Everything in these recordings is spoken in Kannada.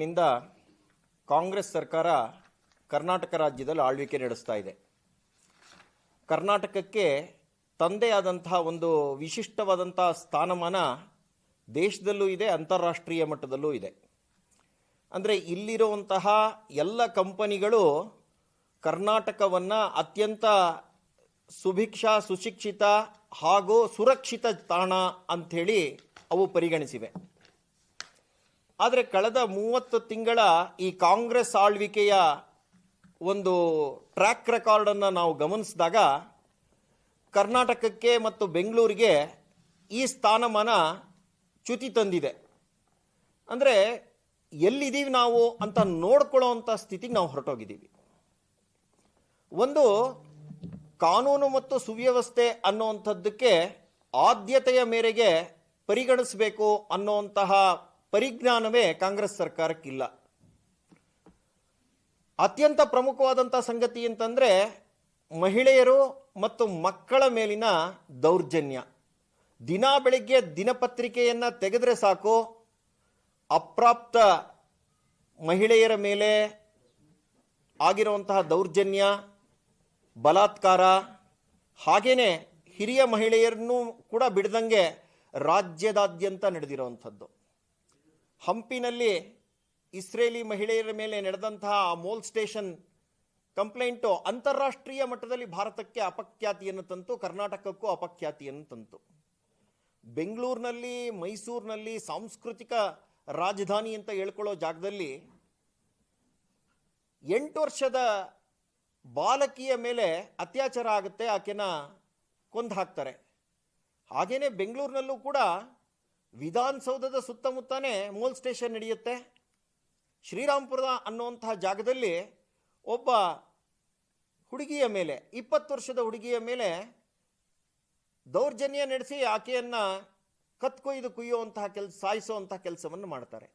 ನಿಂದ ಕಾಂಗ್ರೆಸ್ ಸರ್ಕಾರ ಕರ್ನಾಟಕ ರಾಜ್ಯದಲ್ಲಿ ಆಳ್ವಿಕೆ ನಡೆಸ್ತಾ ಇದೆ. ಕರ್ನಾಟಕಕ್ಕೆ ತಂದೆ ಒಂದು ವಿಶಿಷ್ಟವಾದಂತಹ ಸ್ಥಾನಮಾನ ದೇಶದಲ್ಲೂ ಇದೆ, ಅಂತಾರಾಷ್ಟ್ರೀಯ ಮಟ್ಟದಲ್ಲೂ ಇದೆ. ಅಂದರೆ ಇಲ್ಲಿರುವಂತಹ ಎಲ್ಲ ಕಂಪನಿಗಳು ಕರ್ನಾಟಕವನ್ನು ಅತ್ಯಂತ ಸುಭಿಕ್ಷ, ಸುಶಿಕ್ಷಿತ ಹಾಗೂ ಸುರಕ್ಷಿತ ತಾಣ ಅಂಥೇಳಿ ಅವು ಪರಿಗಣಿಸಿವೆ. ಆದರೆ ಕಳೆದ ಮೂವತ್ತು ತಿಂಗಳ ಈ ಕಾಂಗ್ರೆಸ್ ಆಳ್ವಿಕೆಯ ಒಂದು ಟ್ರ್ಯಾಕ್ ರೆಕಾರ್ಡನ್ನು ನಾವು ಗಮನಿಸಿದಾಗ ಕರ್ನಾಟಕಕ್ಕೆ ಮತ್ತು ಬೆಂಗಳೂರಿಗೆ ಈ ಸ್ಥಾನಮಾನ ಚ್ಯುತಿ ತಂದಿದೆ. ಅಂದರೆ ಎಲ್ಲಿದ್ದೀವಿ ನಾವು ಅಂತ ನೋಡ್ಕೊಳ್ಳೋ ಅಂಥ ಸ್ಥಿತಿಗೆ ನಾವು ಹೊರಟೋಗಿದ್ದೀವಿ. ಒಂದು ಕಾನೂನು ಮತ್ತು ಸುವ್ಯವಸ್ಥೆ ಅನ್ನೋವಂಥದ್ದಕ್ಕೆ ಆದ್ಯತೆಯ ಮೇರೆಗೆ ಪರಿಗಣಿಸಬೇಕು ಅನ್ನುವಂತಹ ಪರಿಜ್ಞಾನವೇ ಕಾಂಗ್ರೆಸ್ ಸರ್ಕಾರಕ್ಕಿಲ್ಲ. ಅತ್ಯಂತ ಪ್ರಮುಖವಾದಂಥ ಸಂಗತಿ ಅಂತಂದರೆ ಮಹಿಳೆಯರು ಮತ್ತು ಮಕ್ಕಳ ಮೇಲಿನ ದೌರ್ಜನ್ಯ. ದಿನ ಬೆಳಿಗ್ಗೆ ದಿನಪತ್ರಿಕೆಯನ್ನು ತೆಗೆದರೆ ಸಾಕು, ಅಪ್ರಾಪ್ತ ಮಹಿಳೆಯರ ಮೇಲೆ ಆಗಿರುವಂತಹ ದೌರ್ಜನ್ಯ, ಬಲಾತ್ಕಾರ ಹಾಗೆಯೇ ಹಿರಿಯ ಮಹಿಳೆಯರನ್ನೂ ಕೂಡ ಬಿಡದಂಗೆ ರಾಜ್ಯದಾದ್ಯಂತ ನಡೆದಿರುವಂಥದ್ದು. ಹಂಪಿನಲ್ಲಿ ಇಸ್ರೇಲಿ ಮಹಿಳೆಯರ ಮೇಲೆ ನಡೆದಂತಹ ಮೋಲ್ ಸ್ಟೇಷನ್ ಕಂಪ್ಲೇಂಟು ಅಂತಾರಾಷ್ಟ್ರೀಯ ಮಟ್ಟದಲ್ಲಿ ಭಾರತಕ್ಕೆ ಅಪಖ್ಯಾತಿಯನ್ನು ತಂತು, ಕರ್ನಾಟಕಕ್ಕೂ ಅಪಖ್ಯಾತಿಯನ್ನು ತಂತು. ಬೆಂಗಳೂರಿನಲ್ಲಿ, ಮೈಸೂರಿನಲ್ಲಿ ಸಾಂಸ್ಕೃತಿಕ ರಾಜಧಾನಿ ಅಂತ ಹೇಳ್ಕೊಳ್ಳೋ ಜಾಗದಲ್ಲಿ ಎಂಟು ವರ್ಷದ ಬಾಲಕಿಯ ಮೇಲೆ ಅತ್ಯಾಚಾರ ಆಗುತ್ತೆ, ಆಕೆನ ಕೊಂದು ಹಾಕ್ತಾರೆ. ಹಾಗೇನೆ ಬೆಂಗಳೂರಿನಲ್ಲೂ ಕೂಡ ವಿಧಾನಸೌಧದ ಸುತ್ತಮುತ್ತನೇ ಮೋಲ್ ಸ್ಟೇಷನ್ ನಡೆಯುತ್ತೆ. ಶ್ರೀರಾಮ್ಪುರದ ಅನ್ನುವಂತಹ ಜಾಗದಲ್ಲಿ ಒಬ್ಬ ಹುಡುಗಿಯ ಮೇಲೆ, ಇಪ್ಪತ್ತು ವರ್ಷದ ಹುಡುಗಿಯ ಮೇಲೆ ದೌರ್ಜನ್ಯ ನಡೆಸಿ ಆಕೆಯನ್ನ ಕತ್ಕೊಯ್ದು ಕುಯ್ಯುವಂತಹ ಕೆಲಸ ಸಾಯಿಸುವಂತಹ ಕೆಲಸವನ್ನು ಮಾಡ್ತಾರೆ.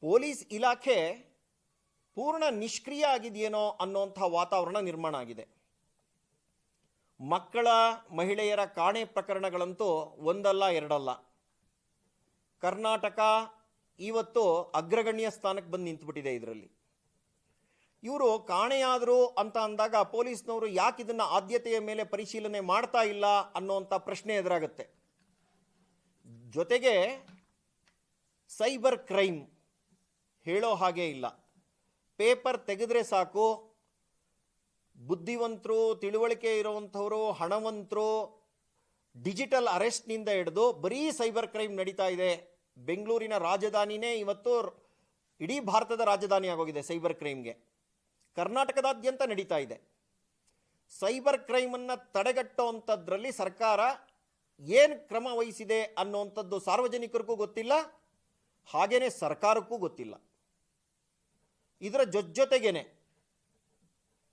ಪೊಲೀಸ್ ಇಲಾಖೆ ಪೂರ್ಣ ನಿಷ್ಕ್ರಿಯ ಆಗಿದೆಯೇನೋ ಅನ್ನುವಂತಹ ವಾತಾವರಣ ನಿರ್ಮಾಣ ಆಗಿದೆ. ಮಕ್ಕಳ ಮಹಿಳೆಯರ ಕಾಣೆ ಪ್ರಕರಣಗಳಂತೂ ಒಂದಲ್ಲ ಎರಡಲ್ಲ. ಕರ್ನಾಟಕ ಇವತ್ತು ಅಗ್ರಗಣ್ಯ ಸ್ಥಾನಕ್ಕೆ ಬಂದು ನಿಂತುಬಿಟ್ಟಿದೆ ಇದರಲ್ಲಿ. ಇವರು ಕಾಣೆಯಾದರು ಅಂತ ಅಂದಾಗ ಪೊಲೀಸ್ನವರು ಯಾಕೆ ಇದನ್ನು ಆದ್ಯತೆಯ ಮೇಲೆ ಪರಿಶೀಲನೆ ಮಾಡ್ತಾ ಇಲ್ಲ ಅನ್ನೋಂಥ ಪ್ರಶ್ನೆ ಎದುರಾಗುತ್ತೆ. ಜೊತೆಗೆ ಸೈಬರ್ ಕ್ರೈಮ್ ಹೇಳೋ ಹಾಗೆ ಇಲ್ಲ. ಪೇಪರ್ ತೆಗೆದ್ರೆ ಸಾಕು ಬುದ್ಧಿವಂತರು, ತಿಳುವಳಿಕೆ ಇರುವಂಥವರು, ಹಣವಂತರು ಡಿಜಿಟಲ್ ಅರೆಸ್ಟ್ನಿಂದ ಹಿಡಿದು ಬರೀ ಸೈಬರ್ ಕ್ರೈಮ್ ನಡೀತಾ ಇದೆ. ಬೆಂಗಳೂರಿನ ರಾಜಧಾನಿನೇ ಇವತ್ತು ಇಡೀ ಭಾರತದ ರಾಜಧಾನಿ ಆಗೋಗಿದೆ ಸೈಬರ್ ಕ್ರೈಮ್ಗೆ. ಕರ್ನಾಟಕದಾದ್ಯಂತ ನಡೀತಾ ಇದೆ. ಸೈಬರ್ ಕ್ರೈಮನ್ನು ತಡೆಗಟ್ಟುವಂಥದ್ರಲ್ಲಿ ಸರ್ಕಾರ ಏನು ಕ್ರಮ ವಹಿಸಿದೆ ಅನ್ನುವಂಥದ್ದು ಸಾರ್ವಜನಿಕರಿಗೂ ಗೊತ್ತಿಲ್ಲ, ಹಾಗೇನೆ ಸರ್ಕಾರಕ್ಕೂ ಗೊತ್ತಿಲ್ಲ. ಇದರ ಜೊತೆಗೇನೆ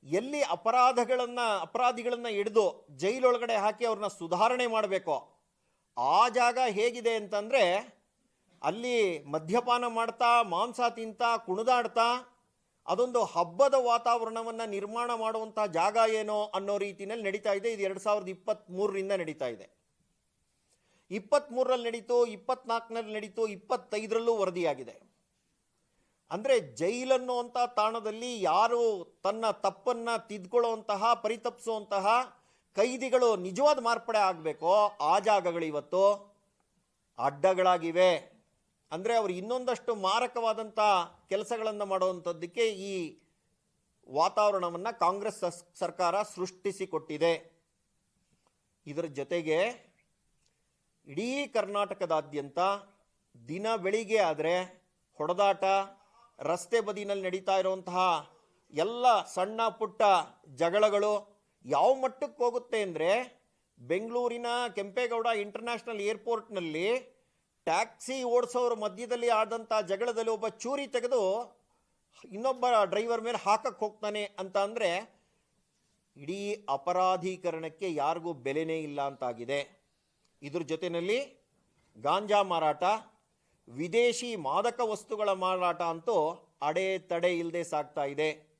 ಎಲ್ಲಿ ಅಪರಾಧಗಳನ್ನು, ಅಪರಾಧಿಗಳನ್ನು ಹಿಡಿದು ಜೈಲೊಳಗಡೆ ಹಾಕಿ ಅವ್ರನ್ನ ಸುಧಾರಣೆ ಮಾಡಬೇಕೋ, ಆ ಜಾಗ ಹೇಗಿದೆ ಅಂತಂದರೆ, ಅಲ್ಲಿ ಮದ್ಯಪಾನ ಮಾಡ್ತಾ, ಮಾಂಸ ತಿಂತಾ, ಕುಣಿದಾಡ್ತಾ, ಅದೊಂದು ಹಬ್ಬದ ವಾತಾವರಣವನ್ನು ನಿರ್ಮಾಣ ಮಾಡುವಂಥ ಜಾಗ ಏನೋ ಅನ್ನೋ ರೀತಿಯಲ್ಲಿ ನಡೀತಾ ಇದೆ. ಇದು ಎರಡು ಸಾವಿರದ ಇಪ್ಪತ್ತ್ಮೂರರಿಂದ ನಡೀತಾ ಇದೆ. ಇಪ್ಪತ್ತ್ಮೂರರಲ್ಲಿ ನಡೀತು ಇಪ್ಪತ್ನಾಲ್ಕನಲ್ಲಿ ನಡೀತು, ಇಪ್ಪತ್ತೈದರಲ್ಲೂ ವರದಿಯಾಗಿದೆ. ಅಂದರೆ ಜೈಲನ್ನುವಂಥ ತಾಣದಲ್ಲಿ ಯಾರು ತನ್ನ ತಪ್ಪನ್ನು ತಿದ್ಕೊಳ್ಳುವಂತಹ ಪರಿತಪ್ಪಿಸುವಂತಹ ಕೈದಿಗಳು ನಿಜವಾದ ಮಾರ್ಪಡೆ ಆಗಬೇಕೋ ಆ ಜಾಗಗಳು ಇವತ್ತು ಅಡ್ಡಗಳಾಗಿವೆ. ಅಂದರೆ ಅವರು ಇನ್ನೊಂದಷ್ಟು ಮಾರಕವಾದಂಥ ಕೆಲಸಗಳನ್ನು ಮಾಡುವಂಥದ್ದಕ್ಕೆ ಈ ವಾತಾವರಣವನ್ನು ಕಾಂಗ್ರೆಸ್ ಸರ್ಕಾರ ಸೃಷ್ಟಿಸಿಕೊಟ್ಟಿದೆ. ಇದರ ಜೊತೆಗೆ ಇಡೀ ಕರ್ನಾಟಕದಾದ್ಯಂತ ದಿನ ಬೆಳಿಗ್ಗೆ ಆದರೆ ಹೊಡೆದಾಟ ರಸ್ತೆ ಬದಿನಲ್ಲಿ ನಡೀತಾ ಇರುವಂತಹ ಎಲ್ಲ ಸಣ್ಣ ಪುಟ್ಟ ಜಗಳಗಳು ಯಾವ ಮಟ್ಟಕ್ಕೆ ಹೋಗುತ್ತೆ ಅಂದರೆ ಬೆಂಗಳೂರಿನ ಕೆಂಪೇಗೌಡ ಇಂಟರ್ನ್ಯಾಷನಲ್ ಏರ್ಪೋರ್ಟ್ನಲ್ಲಿ ಟ್ಯಾಕ್ಸಿ ಓಡಿಸೋರ ಮಧ್ಯದಲ್ಲಿ ಆದಂಥ ಜಗಳದಲ್ಲಿ ಒಬ್ಬ ಚೂರಿ ತೆಗೆದು ಇನ್ನೊಬ್ಬ ಡ್ರೈವರ್ ಮೇಲೆ ಹಾಕಕ್ಕೆ ಹೋಗ್ತಾನೆ ಅಂತ ಅಂದರೆ ಇಡೀ ಅಪರಾಧೀಕರಣಕ್ಕೆ ಯಾರಿಗೂ ಬೆಲೆನೇ ಇಲ್ಲ ಅಂತಾಗಿದೆ. ಇದ್ರ ಜೊತೆಯಲ್ಲಿ ಗಾಂಜಾ ಮಾರಾಟ ವಿದೇಶಿ ಮಾದಕ ವಸ್ತುಗಳ ಮಾರಾಟ ಅಂತೂ ಅಡೆ ತಡೆ ಇಲ್ಲದೆ ಸಾಗ್ತಾ ಇದೆ.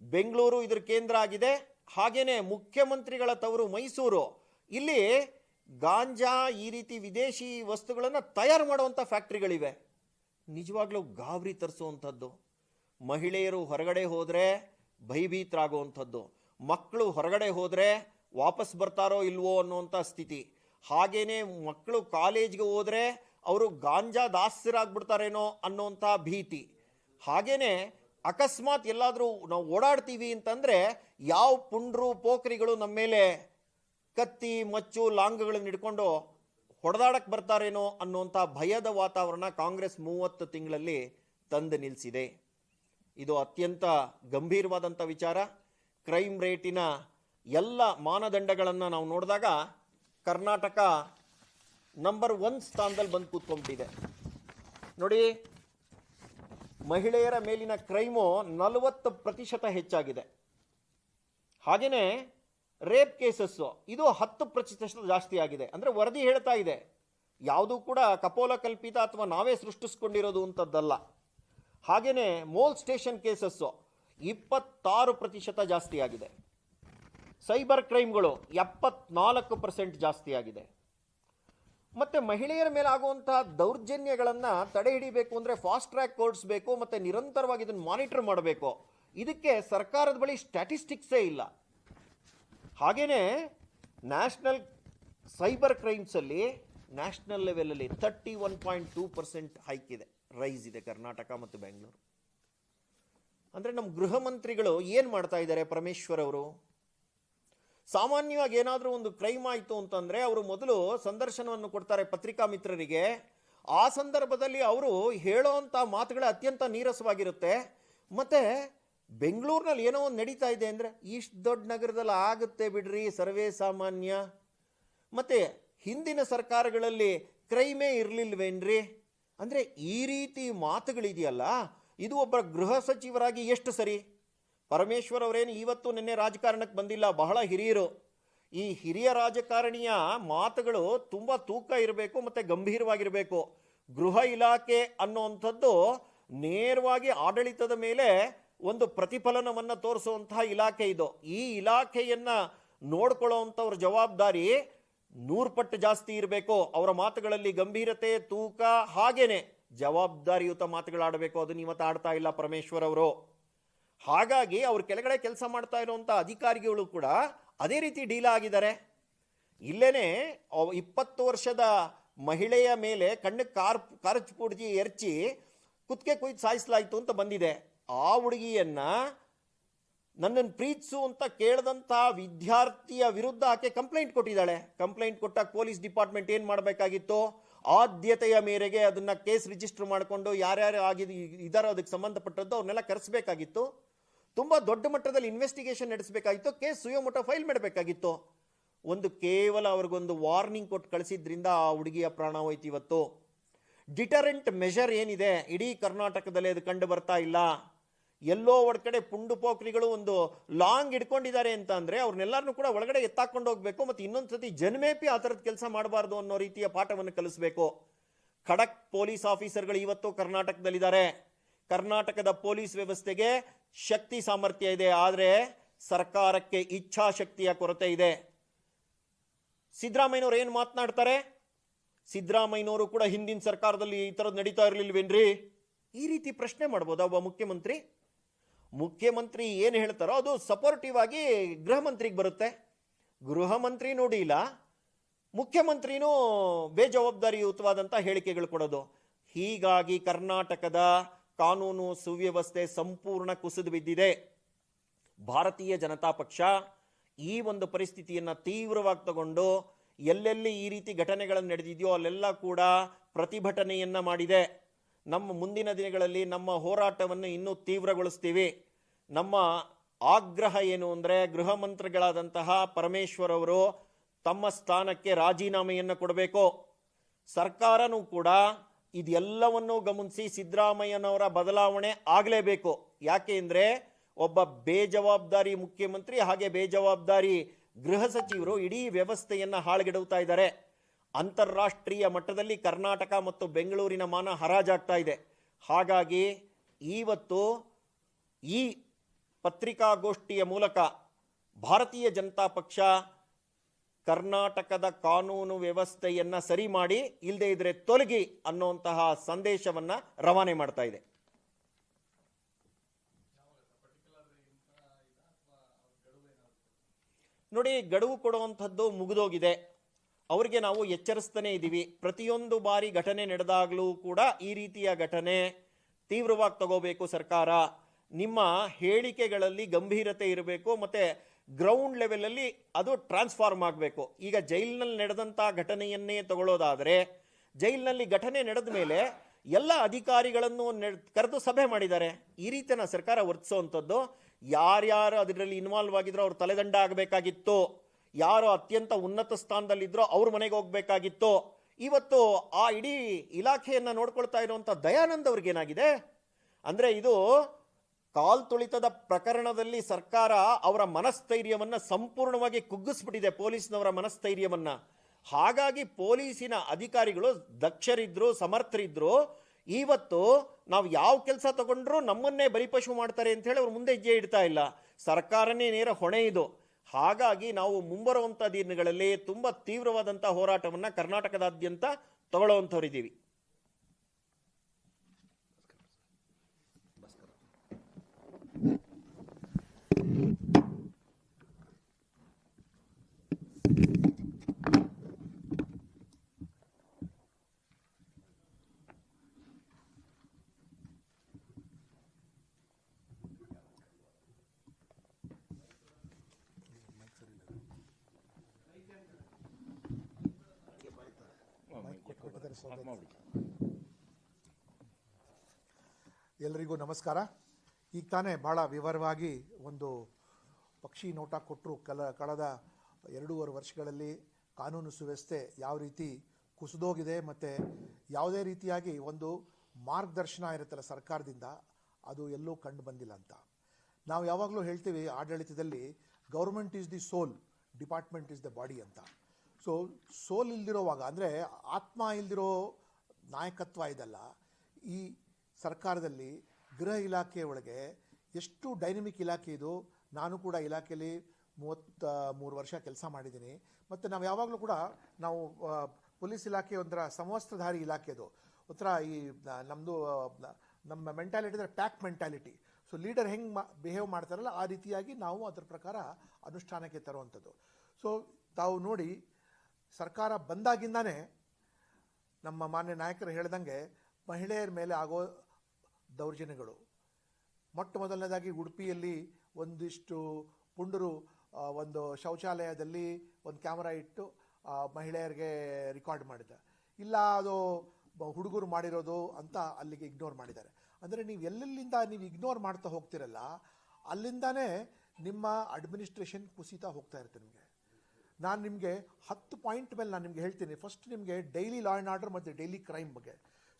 ಬೆಂಗಳೂರು ಇದರ ಕೇಂದ್ರ ಆಗಿದೆ. ಹಾಗೇನೆ ಮುಖ್ಯಮಂತ್ರಿಗಳ ತವರು ಮೈಸೂರು. ಇಲ್ಲಿ ಗಾಂಜಾ ಈ ರೀತಿ ವಿದೇಶಿ ವಸ್ತುಗಳನ್ನು ತಯಾರು ಮಾಡುವಂಥ ಫ್ಯಾಕ್ಟ್ರಿಗಳಿವೆ. ನಿಜವಾಗ್ಲೂ ಗಾಬರಿ ತರಿಸುವಂಥದ್ದು. ಮಹಿಳೆಯರು ಹೊರಗಡೆ ಹೋದರೆ ಭಯಭೀತರಾಗುವಂಥದ್ದು. ಮಕ್ಕಳು ಹೊರಗಡೆ ಹೋದರೆ ವಾಪಸ್ ಬರ್ತಾರೋ ಇಲ್ವೋ ಅನ್ನುವಂಥ ಸ್ಥಿತಿ. ಹಾಗೇನೆ ಮಕ್ಕಳು ಕಾಲೇಜ್ಗೆ ಹೋದರೆ ಅವರು ಗಾಂಜಾ ದಾಸ್ಯರಾಗ್ಬಿಡ್ತಾರೇನೋ ಅನ್ನೋಂಥ ಭೀತಿ. ಹಾಗೇನೆ ಅಕಸ್ಮಾತ್ ಎಲ್ಲಾದರೂ ನಾವು ಓಡಾಡ್ತೀವಿ ಅಂತಂದರೆ ಯಾವ ಪುಂಡ್ರು ಪೋಖರಿಗಳು ನಮ್ಮ ಮೇಲೆ ಕತ್ತಿ, ಮಚ್ಚು, ಲಾಂಗ್ಗಳನ್ನು ಹಿಡ್ಕೊಂಡು ಹೊಡೆದಾಡಕ್ಕೆ ಬರ್ತಾರೇನೋ ಅನ್ನುವಂಥ ಭಯದ ವಾತಾವರಣ ಕಾಂಗ್ರೆಸ್ ಮೂವತ್ತು ತಿಂಗಳಲ್ಲಿ ತಂದು ನಿಲ್ಲಿಸಿದೆ ಇದು ಅತ್ಯಂತ ಗಂಭೀರವಾದಂಥ ವಿಚಾರ. ಕ್ರೈಮ್ ರೇಟಿನ ಎಲ್ಲ ಮಾನದಂಡಗಳನ್ನು ನಾವು ನೋಡಿದಾಗ ಕರ್ನಾಟಕ ನಂಬರ್ ಒನ್ ಸ್ಥಾನದಲ್ಲಿ ಬಂದು ಕೂತ್ಕೊಂಡ್ಬಿಟ್ಟಿದೆ. ನೋಡಿ, ಮಹಿಳೆಯರ ಮೇಲಿನ ಕ್ರೈಮು ನಲವತ್ತು ಪ್ರತಿಶತ ಹೆಚ್ಚಾಗಿದೆ. ಹಾಗೆಯೇ ರೇಪ್ ಕೇಸಸ್ಸು ಇದು ಹತ್ತು ಪ್ರತಿಶತ ಜಾಸ್ತಿ ಆಗಿದೆ. ಅಂದರೆ ವರದಿ ಹೇಳ್ತಾ ಇದೆ. ಯಾವುದೂ ಕೂಡ ಕಪೋಲ ಕಲ್ಪಿತ ಅಥವಾ ನಾವೇ ಸೃಷ್ಟಿಸ್ಕೊಂಡಿರೋದು ಅಂಥದ್ದಲ್ಲ ಹಾಗೆಯೇ ಮೋಲ್ ಸ್ಟೇಷನ್ ಕೇಸಸ್ಸು ಇಪ್ಪತ್ತಾರು ಪ್ರತಿಶತ ಜಾಸ್ತಿ ಆಗಿದೆ. ಸೈಬರ್ ಕ್ರೈಮ್ಗಳು ಎಪ್ಪತ್ನಾಲ್ಕು ಪರ್ಸೆಂಟ್ ಜಾಸ್ತಿ ಆಗಿದೆ. ಮತ್ತೆ ಮಹಿಳೆಯರ ಮೇಲೆ ಆಗುವಂತಹ ದೌರ್ಜನ್ಯಗಳನ್ನು ತಡೆ ಹಿಡಿಬೇಕು ಅಂದರೆ ಫಾಸ್ಟ್ ಟ್ರ್ಯಾಕ್ ಕೋರ್ಟ್ಸ್ ಬೇಕು, ಮತ್ತು ನಿರಂತರವಾಗಿ ಇದನ್ನು ಮಾನಿಟರ್ ಮಾಡಬೇಕು. ಇದಕ್ಕೆ ಸರ್ಕಾರದ ಬಳಿ ಸ್ಟ್ಯಾಟಿಸ್ಟಿಕ್ಸೇ ಇಲ್ಲ. ಹಾಗೆಯೇ ನ್ಯಾಷನಲ್ ಸೈಬರ್ ಕ್ರೈಮ್ಸಲ್ಲಿ ನ್ಯಾಷನಲ್ ಲೆವೆಲಲ್ಲಿ thirty one point two percent hike ಇದೆ ರೈಸ್ ಇದೆ ಕರ್ನಾಟಕ ಮತ್ತು ಬೆಂಗಳೂರು. ಅಂದರೆ ನಮ್ಮ ಗೃಹ ಮಂತ್ರಿಗಳು ಏನು ಮಾಡ್ತಾ ಇದ್ದಾರೆ ಪರಮೇಶ್ವರ್ ಅವರು? ಸಾಮಾನ್ಯವಾಗಿ ಏನಾದರೂ ಒಂದು ಕ್ರೈಮ್ ಆಯಿತು ಅಂತಂದರೆ ಅವರು ಮೊದಲು ಸಂದರ್ಶನವನ್ನು ಕೊಡ್ತಾರೆ ಪತ್ರಿಕಾ ಮಿತ್ರರಿಗೆ. ಆ ಸಂದರ್ಭದಲ್ಲಿ ಅವರು ಹೇಳೋವಂಥ ಮಾತುಗಳೇ ಅತ್ಯಂತ ನೀರಸವಾಗಿರುತ್ತೆ. ಮತ್ತು ಬೆಂಗಳೂರಿನಲ್ಲಿ ಏನೋ ಒಂದು ನಡೀತಾ ಇದೆ ಅಂದರೆ ಇಷ್ಟು ದೊಡ್ಡ ನಗರದಲ್ಲಿ ಆಗುತ್ತೆ ಬಿಡ್ರಿ, ಸರ್ವೇ ಸಾಮಾನ್ಯ. ಮತ್ತು ಹಿಂದಿನ ಸರ್ಕಾರಗಳಲ್ಲಿ ಕ್ರೈಮೇ ಇರಲಿಲ್ವೇನ್ರಿ? ಅಂದರೆ ಈ ರೀತಿ ಮಾತುಗಳಿದೆಯಲ್ಲ, ಇದು ಒಬ್ಬ ಗೃಹ ಸಚಿವರಾಗಿ ಎಷ್ಟು ಸರಿ? ಪರಮೇಶ್ವರ್ ಅವರೇನು ಇವತ್ತು ನಿನ್ನೆ ರಾಜಕಾರಣಕ್ಕೆ ಬಂದಿಲ್ಲ? ಬಹಳ ಹಿರಿಯರು. ಈ ಹಿರಿಯ ರಾಜಕಾರಣಿಯ ಮಾತುಗಳು ತುಂಬ ತೂಕ ಇರಬೇಕು ಮತ್ತು ಗಂಭೀರವಾಗಿರಬೇಕು. ಗೃಹ ಇಲಾಖೆ ಅನ್ನೋವಂಥದ್ದು ನೇರವಾಗಿ ಆಡಳಿತದ ಮೇಲೆ ಒಂದು ಪ್ರತಿಫಲನವನ್ನು ತೋರಿಸುವಂತಹ ಇಲಾಖೆ ಇದು. ಈ ಇಲಾಖೆಯನ್ನು ನೋಡ್ಕೊಳ್ಳೋವಂಥವ್ರ ಜವಾಬ್ದಾರಿ ನೂರು ಪಟ್ಟು ಜಾಸ್ತಿ ಇರಬೇಕು. ಅವರ ಮಾತುಗಳಲ್ಲಿ ಗಂಭೀರತೆ, ತೂಕ ಹಾಗೇನೆ. ಜವಾಬ್ದಾರಿಯುತ ಮಾತುಗಳಾಡಬೇಕು. ಅದನ್ನ ಇವತ್ತು ಆಡ್ತಾ ಇಲ್ಲ ಪರಮೇಶ್ವರ್ ಅವರು ಹಾಗಾಗಿ ಅವ್ರ ಕೆಳಗಡೆ ಕೆಲಸ ಮಾಡ್ತಾ ಇರುವಂಥ ಅಧಿಕಾರಿಗಳು ಕೂಡ ಅದೇ ರೀತಿ ಡೀಲ್ ಆಗಿದ್ದಾರೆ. ಇಲ್ಲೇನೆ ಇಪ್ಪತ್ತು ವರ್ಷದ ಮಹಿಳೆಯ ಮೇಲೆ ಕಣ್ಣು ಕಾರ್ ಪುಡ್ಜಿ ಎರಚಿ ಕುತ್ತಿಗೆ ಕುಯ್ದು ಸಾಯಿಸಲಾಯಿತು ಅಂತ ಬಂದಿದೆ. ಆ ಹುಡುಗಿಯನ್ನ ನನ್ನನ್ನು ಪ್ರೀತಿಸು ಅಂತ ಕೇಳಿದಂಥ ವಿದ್ಯಾರ್ಥಿಯ ವಿರುದ್ಧ ಆಕೆ ಕಂಪ್ಲೇಂಟ್ ಕೊಟ್ಟಿದ್ದಾಳೆ. ಕಂಪ್ಲೇಂಟ್ ಕೊಟ್ಟಾಗ ಪೊಲೀಸ್ ಡಿಪಾರ್ಟ್ಮೆಂಟ್ ಏನು ಮಾಡಬೇಕಾಗಿತ್ತು? ಆದ್ಯತೆಯ ಮೇರೆಗೆ ಅದನ್ನ ಕೇಸ್ ರಿಜಿಸ್ಟರ್ ಮಾಡಿಕೊಂಡು ಯಾರ್ಯಾರು ಆಗಿದೆ ಇದಾರೋ ಅದಕ್ಕೆ ಸಂಬಂಧಪಟ್ಟದ್ದು ಅವ್ರನ್ನೆಲ್ಲ ಕರೆಸಬೇಕಾಗಿತ್ತು. ತುಂಬ ದೊಡ್ಡ ಮಟ್ಟದಲ್ಲಿ ಇನ್ವೆಸ್ಟಿಗೇಷನ್ ನಡೆಸಬೇಕಾಗಿತ್ತು ಕೇಸ್ ಸುಯೋಮೊಟ ಫೈಲ್ ಮಾಡಬೇಕಾಗಿತ್ತು. ಒಂದು ಕೇವಲ ಅವ್ರಿಗೊಂದು ವಾರ್ನಿಂಗ್ ಕೊಟ್ಟು ಕಳಿಸಿದ್ರಿಂದ ಆ ಹುಡುಗಿಯ ಪ್ರಾಣ ಹೋಯ್ತು ಇವತ್ತು. ಡಿಟರೆಂಟ್ ಮೆಷರ್ ಏನಿದೆ? ಇಡೀ ಕರ್ನಾಟಕದಲ್ಲಿ ಅದು ಕಂಡು ಬರ್ತಾ ಇಲ್ಲ. ಎಲ್ಲೋ ಒಡ್ ಕಡೆ ಪುಂಡು ಪೋಖ್ರಿಗಳು ಒಂದು ಲಾಂಗ್ ಇಟ್ಕೊಂಡಿದ್ದಾರೆ ಅಂತ ಅಂದರೆ ಅವ್ರನ್ನೆಲ್ಲರನ್ನೂ ಕೂಡ ಒಳಗಡೆ ಎತ್ತಾಕೊಂಡು ಹೋಗಬೇಕು, ಮತ್ತು ಇನ್ನೊಂದು ಸತಿ ಜನ್ಮೇಪಿ ಆ ಥರದ ಕೆಲಸ ಮಾಡಬಾರ್ದು ಅನ್ನೋ ರೀತಿಯ ಪಾಠವನ್ನು ಕಲಿಸ್ಬೇಕು. ಖಡಕ್ ಪೊಲೀಸ್ ಆಫೀಸರ್ಗಳು ಇವತ್ತು ಕರ್ನಾಟಕದಲ್ಲಿದ್ದಾರೆ. ಕರ್ನಾಟಕದ ಪೊಲೀಸ್ ವ್ಯವಸ್ಥೆಗೆ ಶಕ್ತಿ ಸಾಮರ್ಥ್ಯ ಇದೆ, ಆದರೆ ಸರ್ಕಾರಕ್ಕೆ ಇಚ್ಛಾಶಕ್ತಿಯ ಕೊರತೆ ಇದೆ. ಸಿದ್ದರಾಮಯ್ಯನವ್ರು ಏನು ಮಾತನಾಡ್ತಾರೆ? ಸಿದ್ದರಾಮಯ್ಯನವರು ಕೂಡ ಹಿಂದಿನ ಸರ್ಕಾರದಲ್ಲಿ ಈ ಥರದ್ದು ನಡೀತಾ ಇರಲಿಲ್ವೇನ್ರಿ? ಈ ರೀತಿ ಪ್ರಶ್ನೆ ಮಾಡ್ಬೋದಾ ಒಬ್ಬ ಮುಖ್ಯಮಂತ್ರಿ? ಮುಖ್ಯಮಂತ್ರಿ ಏನು ಹೇಳ್ತಾರೋ ಅದು ಸಪೋರ್ಟಿವ್ ಆಗಿ ಗೃಹ ಮಂತ್ರಿಗೆ ಬರುತ್ತೆ. ಗೃಹ ಮಂತ್ರಿ ನೋಡಿ ಇಲ್ಲ ಮುಖ್ಯಮಂತ್ರಿನೂ ಬೇಜವಾಬ್ದಾರಿಯುತವಾದಂಥ ಹೇಳಿಕೆಗಳು ಕೊಡೋದು. ಹೀಗಾಗಿ ಕರ್ನಾಟಕದ ಕಾನೂನು ಸುವ್ಯವಸ್ಥೆ ಸಂಪೂರ್ಣ ಕುಸಿದು ಬಿದ್ದಿದೆ. ಭಾರತೀಯ ಜನತಾ ಪಕ್ಷ ಈ ಒಂದು ಪರಿಸ್ಥಿತಿಯನ್ನು ತೀವ್ರವಾಗಿ ತಗೊಂಡು ಎಲ್ಲೆಲ್ಲಿ ಈ ರೀತಿ ಘಟನೆಗಳನ್ನು ನಡೆದಿದೆಯೋ ಅಲ್ಲೆಲ್ಲ ಕೂಡ ಪ್ರತಿಭಟನೆಯನ್ನು ಮಾಡಿದೆ. ನಮ್ಮ ಮುಂದಿನ ದಿನಗಳಲ್ಲಿ ನಮ್ಮ ಹೋರಾಟವನ್ನು ಇನ್ನೂ ತೀವ್ರಗೊಳಿಸ್ತೀವಿ. ನಮ್ಮ ಆಗ್ರಹ ಏನು ಅಂದರೆ ಗೃಹ ಮಂತ್ರಿಗಳಾದಂತಹ ಪರಮೇಶ್ವರ್ ಅವರು ತಮ್ಮ ಸ್ಥಾನಕ್ಕೆ ರಾಜೀನಾಮೆಯನ್ನು ಕೊಡಬೇಕು. ಸರ್ಕಾರನೂ ಕೂಡ ಇದೆಲ್ಲವನ್ನೂ ಗಮನಿಸಿ ಸಿದ್ದರಾಮಯ್ಯನವರ ಬದಲಾವಣೆ ಆಗಲೇಬೇಕು. ಯಾಕೆ ಅಂದರೆ ಒಬ್ಬ ಬೇಜವಾಬ್ದಾರಿ ಮುಖ್ಯಮಂತ್ರಿ ಹಾಗೆ ಬೇಜವಾಬ್ದಾರಿ ಗೃಹ ಸಚಿವರು ಇಡೀ ವ್ಯವಸ್ಥೆಯನ್ನು ಹಾಳುಗೆಡುತ್ತಾ ಇದ್ದಾರೆ. ಅಂತಾರಾಷ್ಟ್ರೀಯ ಮಟ್ಟದಲ್ಲಿ ಕರ್ನಾಟಕ ಮತ್ತು ಬೆಂಗಳೂರಿನ ಮಾನ ಹರಾಜಾಗ್ತಾ ಇದೆ. ಹಾಗಾಗಿ ಇವತ್ತು ಈ ಪತ್ರಿಕಾಗೋಷ್ಠಿಯ ಮೂಲಕ ಭಾರತೀಯ ಜನತಾ ಪಕ್ಷ ಕರ್ನಾಟಕದ ಕಾನೂನು ವ್ಯವಸ್ಥೆಯನ್ನ ಸರಿ ಮಾಡಿ ಇಲ್ಲದೆ ಇದ್ರೆ ತೊಲಗಿ ಅನ್ನುವಂತಹ ಸಂದೇಶವನ್ನ ರವಾನೆ ಮಾಡ್ತಾ ಇದೆ. ನೋಡಿ, ಗಡುವು ಕೊಡುವಂಥದ್ದು ಮುಗಿದೋಗಿದೆ. ಅವರಿಗೆ ನಾವು ಎಚ್ಚರಿಸ್ತಾನೆ ಇದ್ದೀವಿ. ಪ್ರತಿಯೊಂದು ಬಾರಿ ಘಟನೆ ನಡೆದಾಗಲೂ ಕೂಡ ಈ ರೀತಿಯ ಘಟನೆ ತೀವ್ರವಾಗಿ ತಗೋಬೇಕು ಸರ್ಕಾರ. ನಿಮ್ಮ ಹೇಳಿಕೆಗಳಲ್ಲಿ ಗಂಭೀರತೆ ಇರಬೇಕು, ಮತ್ತೆ ಗ್ರೌಂಡ್ ಲೆವೆಲಲ್ಲಿ ಅದು ಟ್ರಾನ್ಸ್ಫಾರ್ಮ್ ಆಗಬೇಕು. ಈಗ ಜೈಲಿನಲ್ಲಿ ನಡೆದಂಥ ಘಟನೆಯನ್ನೇ ತಗೊಳ್ಳೋದಾದರೆ ಜೈಲಿನಲ್ಲಿ ಘಟನೆ ನಡೆದ ಮೇಲೆ ಎಲ್ಲ ಅಧಿಕಾರಿಗಳನ್ನು ಕರೆದು ಸಭೆ ಮಾಡಿದ್ದಾರೆ. ಈ ರೀತಿಯ ಸರ್ಕಾರ ವರ್ತಿಸುವಂಥದ್ದು ಯಾರ್ಯಾರು ಅದರಲ್ಲಿ ಇನ್ವಾಲ್ವ್ ಆಗಿದ್ರು ಅವ್ರ ತಲೆದಂಡ ಆಗಬೇಕಾಗಿತ್ತು. ಯಾರು ಅತ್ಯಂತ ಉನ್ನತ ಸ್ಥಾನದಲ್ಲಿದ್ರೋ ಅವ್ರ ಮನೆಗೆ ಹೋಗಬೇಕಾಗಿತ್ತು. ಇವತ್ತು ಆ ಇಡೀ ಇಲಾಖೆಯನ್ನು ನೋಡ್ಕೊಳ್ತಾ ಇರುವಂಥ ದಯಾನಂದ್ ಅವ್ರಿಗೇನಾಗಿದೆ? ಅಂದರೆ ಇದು ಕಾಲ್ ತುಳಿತದ ಪ್ರಕರಣದಲ್ಲಿ ಸರ್ಕಾರ ಅವರ ಮನಸ್ಥೈರ್ಯವನ್ನ ಸಂಪೂರ್ಣವಾಗಿ ಕುಗ್ಗಿಸ್ಬಿಟ್ಟಿದೆ, ಪೊಲೀಸ್ನವರ ಮನಸ್ಥೈರ್ಯವನ್ನ. ಹಾಗಾಗಿ ಪೊಲೀಸಿನ ಅಧಿಕಾರಿಗಳು ದಕ್ಷರಿದ್ರು, ಸಮರ್ಥರಿದ್ರು, ಇವತ್ತು ನಾವು ಯಾವ ಕೆಲಸ ತಗೊಂಡ್ರು ನಮ್ಮನ್ನೇ ಬಲಿಪಶು ಮಾಡ್ತಾರೆ ಅಂತ ಹೇಳಿ ಅವ್ರು ಮುಂದೆ ಹೆಜ್ಜೆ ಇಡ್ತಾ ಇಲ್ಲ. ಸರ್ಕಾರನೇ ನೇರ ಹೊಣೆ ಇದು. ಹಾಗಾಗಿ ನಾವು ಮುಂಬರುವಂಥ ದಿನಗಳಲ್ಲಿ ತುಂಬಾ ತೀವ್ರವಾದಂಥ ಹೋರಾಟವನ್ನ ಕರ್ನಾಟಕದಾದ್ಯಂತ ತಗೊಳ್ಳುವಂಥವ್ರಿದ್ದೀವಿ ಎಲ್ಲರಿಗೂ ನಮಸ್ಕಾರ. ಈಗ ತಾನೇ ಭಾಳ ವಿವರವಾಗಿ ಒಂದು ಪಕ್ಷಿ ನೋಟ ಕೊಟ್ಟರು ಕಲ, ಕಳೆದ ಎರಡೂವರೆ ವರ್ಷಗಳಲ್ಲಿ ಕಾನೂನು ಸುವ್ಯವಸ್ಥೆ ಯಾವ ರೀತಿ ಕುಸಿದೋಗಿದೆ ಮತ್ತು ಯಾವುದೇ ರೀತಿಯಾಗಿ ಒಂದು ಮಾರ್ಗದರ್ಶನ ಇರುತ್ತಲ್ಲ ಸರ್ಕಾರದಿಂದ, ಅದು ಎಲ್ಲೂ ಕಂಡು ಬಂದಿಲ್ಲ ಅಂತ. ನಾವು ಯಾವಾಗಲೂ ಹೇಳ್ತೀವಿ ಆಡಳಿತದಲ್ಲಿ government is the soul, department is the body ಅಂತ. ಸೊ ಸೋಲ್ ಇಲ್ದಿರೋವಾಗ ಅಂದರೆ ಆತ್ಮ ಇಲ್ದಿರೋ ನಾಯಕತ್ವ ಇದಲ್ಲ, ಈ ಸರ್ಕಾರದಲ್ಲಿ ಗೃಹ ಇಲಾಖೆ ಒಳಗೆ ಎಷ್ಟು ಡೈನಮಿಕ್ ಇಲಾಖೆ ಇದು, ನಾನು ಕೂಡ ಇಲಾಖೆಯಲ್ಲಿ ಮೂವತ್ತ ಮೂರು ವರ್ಷ ಕೆಲಸ ಮಾಡಿದ್ದೀನಿ. ಮತ್ತು ನಾವು ಯಾವಾಗಲೂ ಕೂಡ ನಾವು ಪೊಲೀಸ್ ಇಲಾಖೆ ಒಂಥರ ಸಮವಸ್ತ್ರಧಾರಿ ಇಲಾಖೆದು ಒಂಥರ ಈ ನಮ್ಮದು ನಮ್ಮ ಮೆಂಟಾಲಿಟಿ ಅಂದರೆ ಪ್ಯಾಕ್ ಮೆಂಟಾಲಿಟಿ ಸೊ ಲೀಡರ್ ಹೆಂಗೆ ಮಾ ಬಿಹೇವ್ ಮಾಡ್ತಾರಲ್ಲ, ಆ ರೀತಿಯಾಗಿ ನಾವು ಅದರ ಪ್ರಕಾರ ಅನುಷ್ಠಾನಕ್ಕೆ ತರುವಂಥದ್ದು. ಸೊ ತಾವು ನೋಡಿ ಸರ್ಕಾರ ಬಂದಾಗಿಂದನೇ ನಮ್ಮ ಮಾನ್ಯ ನಾಯಕರು ಹೇಳ್ದಂಗೆ ಮಹಿಳೆಯರ ಮೇಲೆ ಆಗೋ ದೌರ್ಜನ್ಯಗಳು. ಮೊಟ್ಟ ಮೊದಲನೇದಾಗಿ ಉಡುಪಿಯಲ್ಲಿ ಒಂದಿಷ್ಟು ಪುಂಡರು ಒಂದು ಶೌಚಾಲಯದಲ್ಲಿ ಒಂದು ಕ್ಯಾಮರಾ ಇಟ್ಟು ಮಹಿಳೆಯರಿಗೆ ರೆಕಾರ್ಡ್ ಮಾಡಿದ. ಇಲ್ಲ, ಅದು ಹುಡುಗರು ಮಾಡಿರೋದು ಅಂತ ಅಲ್ಲಿಗೆ ಇಗ್ನೋರ್ ಮಾಡಿದ್ದಾರೆ. ಅಂದರೆ ನೀವು ಎಲ್ಲೆಲ್ಲಿಂದ ನೀವು ಇಗ್ನೋರ್ ಮಾಡ್ತಾ ಹೋಗ್ತಿರಲ್ಲ, ಅಲ್ಲಿಂದಾನೇ ನಿಮ್ಮ ಅಡ್ಮಿನಿಸ್ಟ್ರೇಷನ್ ಕುಸಿತಾ ಹೋಗ್ತಾ ಇರುತ್ತೆ ನಿಮಗೆ. ನಾನು ನಿಮಗೆ ಹತ್ತು ಪಾಯಿಂಟ್ ಮೇಲೆ ನಾನು ನಿಮಗೆ ಹೇಳ್ತೀನಿ. ಫಸ್ಟ್ ನಿಮಗೆ ಡೈಲಿ ಲಾ ಆ್ಯಂಡ್ ಆರ್ಡರ್ ಮತ್ತು ಡೈಲಿ ಕ್ರೈಮ್ ಬಗ್ಗೆ.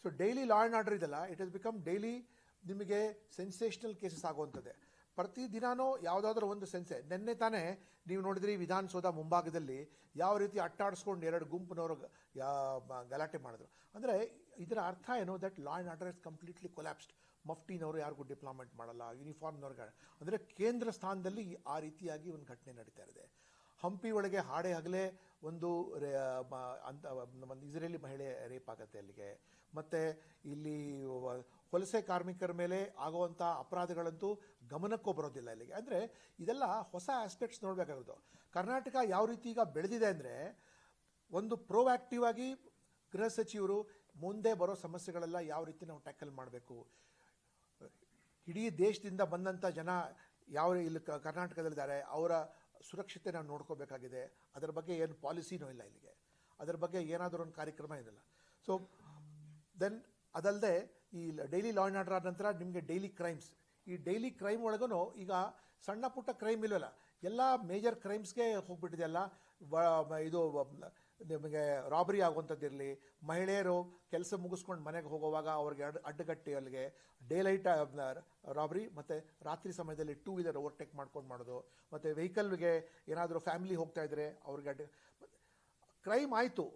So daily law and order ಇದೆಲ್ಲ ಇಟ್ ಹಸ್ ಬಿಕಮ್ ಡೈಲಿ ನಿಮಗೆ ಸೆನ್ಸೇಷನಲ್ ಕೇಸಸ್ ಆಗುವಂಥದ್ದೇ. ಪ್ರತಿದಿನಾನೂ ಯಾವುದಾದ್ರೂ ಒಂದು ಸೆನ್ಸೆ. ನಿನ್ನೆ ತಾನೇ ನೀವು ನೋಡಿದ್ರಿ ವಿಧಾನಸೌಧ ಮುಂಭಾಗದಲ್ಲಿ ಯಾವ ರೀತಿ ಅಟ್ಟಾಡಿಸ್ಕೊಂಡು ಎರಡು ಗುಂಪಿನವರು ಗಲಾಟೆ ಮಾಡಿದ್ರು. ಅಂದರೆ ಇದರ ಅರ್ಥ ಏನು? That law and order is completely collapsed ಮಫ್ಟಿನವರು ಯಾರಿಗೂ ಡಿಪ್ಲೊಮೆಂಟ್ ಮಾಡಲ್ಲ ಯೂನಿಫಾರ್ಮ್ನವ್ರಿಗೆ ಅಂದರೆ ಕೇಂದ್ರ ಸ್ಥಾನದಲ್ಲಿ ಆ ರೀತಿಯಾಗಿ ಒಂದು ಘಟನೆ ನಡೀತಾ ಇದೆ. ಹಂಪಿ ಒಳಗೆ ಹಾಡೆ ಆಗಲೇ ಒಂದು ಅಂತ, ಒಂದು ಇಸ್ರೇಲಿ ಮಹಿಳೆ ರೇಪ್ ಆಗುತ್ತೆ ಅಲ್ಲಿಗೆ. ಮತ್ತು ಇಲ್ಲಿ ವಲಸೆ ಕಾರ್ಮಿಕರ ಮೇಲೆ ಆಗುವಂಥ ಅಪರಾಧಗಳಂತೂ ಗಮನಕ್ಕೂ ಬರೋದಿಲ್ಲ ಇಲ್ಲಿಗೆ. ಅಂದರೆ ಇದೆಲ್ಲ ಹೊಸ ಆಸ್ಪೆಕ್ಟ್ಸ್ ನೋಡಬೇಕಾಗಿರೋದು. ಕರ್ನಾಟಕ ಯಾವ ರೀತಿ ಈಗ ಬೆಳೆದಿದೆ ಅಂದರೆ ಒಂದು ಪ್ರೋಆಕ್ಟಿವ್ ಆಗಿ ಗೃಹ ಸಚಿವರು ಮುಂದೆ ಬರೋ ಸಮಸ್ಯೆಗಳೆಲ್ಲ ಯಾವ ರೀತಿ ನಾವು ಟ್ಯಾಕಲ್ ಮಾಡಬೇಕು? ಇಡೀ ದೇಶದಿಂದ ಬಂದಂಥ ಜನ ಯಾವ ಇಲ್ಲಿ ಕರ್ನಾಟಕದಲ್ಲಿದ್ದಾರೆ, ಅವರ ಸುರಕ್ಷತೆ ನಾವು ನೋಡ್ಕೋಬೇಕಾಗಿದೆ. ಅದರ ಬಗ್ಗೆ ಏನು ಪಾಲಿಸಿನೂ ಇಲ್ಲ ಇಲ್ಲಿಗೆ. ಅದರ ಬಗ್ಗೆ ಏನಾದರೂ ಒಂದು ಕಾರ್ಯಕ್ರಮ ಏನಿಲ್ಲ. ಸೊ ದೆನ್ ಅದಲ್ಲದೆ ಈ ಡೈಲಿ ಲಾ ಆರ್ಡರ್ ಆದ ನಂತರ ನಿಮಗೆ ಡೈಲಿ ಕ್ರೈಮ್ಸ್ ಈ ಡೈಲಿ ಕ್ರೈಮ್ ಒಳಗೂ ಈಗ ಸಣ್ಣ ಪುಟ್ಟ ಕ್ರೈಮ್ ಇಲ್ವಲ್ಲ, ಎಲ್ಲ ಮೇಜರ್ ಕ್ರೈಮ್ಸ್ಗೆ ಹೋಗ್ಬಿಟ್ಟಿದೆ ಅಲ್ಲ. ವ- ಇದು ನಿಮಗೆ ರಾಬರಿ ಆಗುವಂಥದ್ದಿರಲಿ ಮಹಿಳೆಯರು ಕೆಲಸ ಮುಗಿಸ್ಕೊಂಡು ಮನೆಗೆ ಹೋಗುವಾಗ ಅವ್ರಿಗೆ ಅಡ್, ಅಡ್ಡಗಟ್ಟಿ ಅಲ್ಲಿಗೆ ಡೇ ಲೈಟ್ ರಾಬರಿ ಮತ್ತು ರಾತ್ರಿ ಸಮಯದಲ್ಲಿ ಟೂ ವೀಲರ್ ಓವರ್ಟೇಕ್ ಮಾಡ್ಕೊಂಡು ಮಾಡೋದು. ಮತ್ತು ವೆಹಿಕಲ್ಗೆ ಏನಾದರೂ ಫ್ಯಾಮಿಲಿ ಹೋಗ್ತಾ ಇದ್ದರೆ ಅವ್ರಿಗೆ ಅಡ್ಡ ಕ್ರೈಮ್ ಆಯಿತು.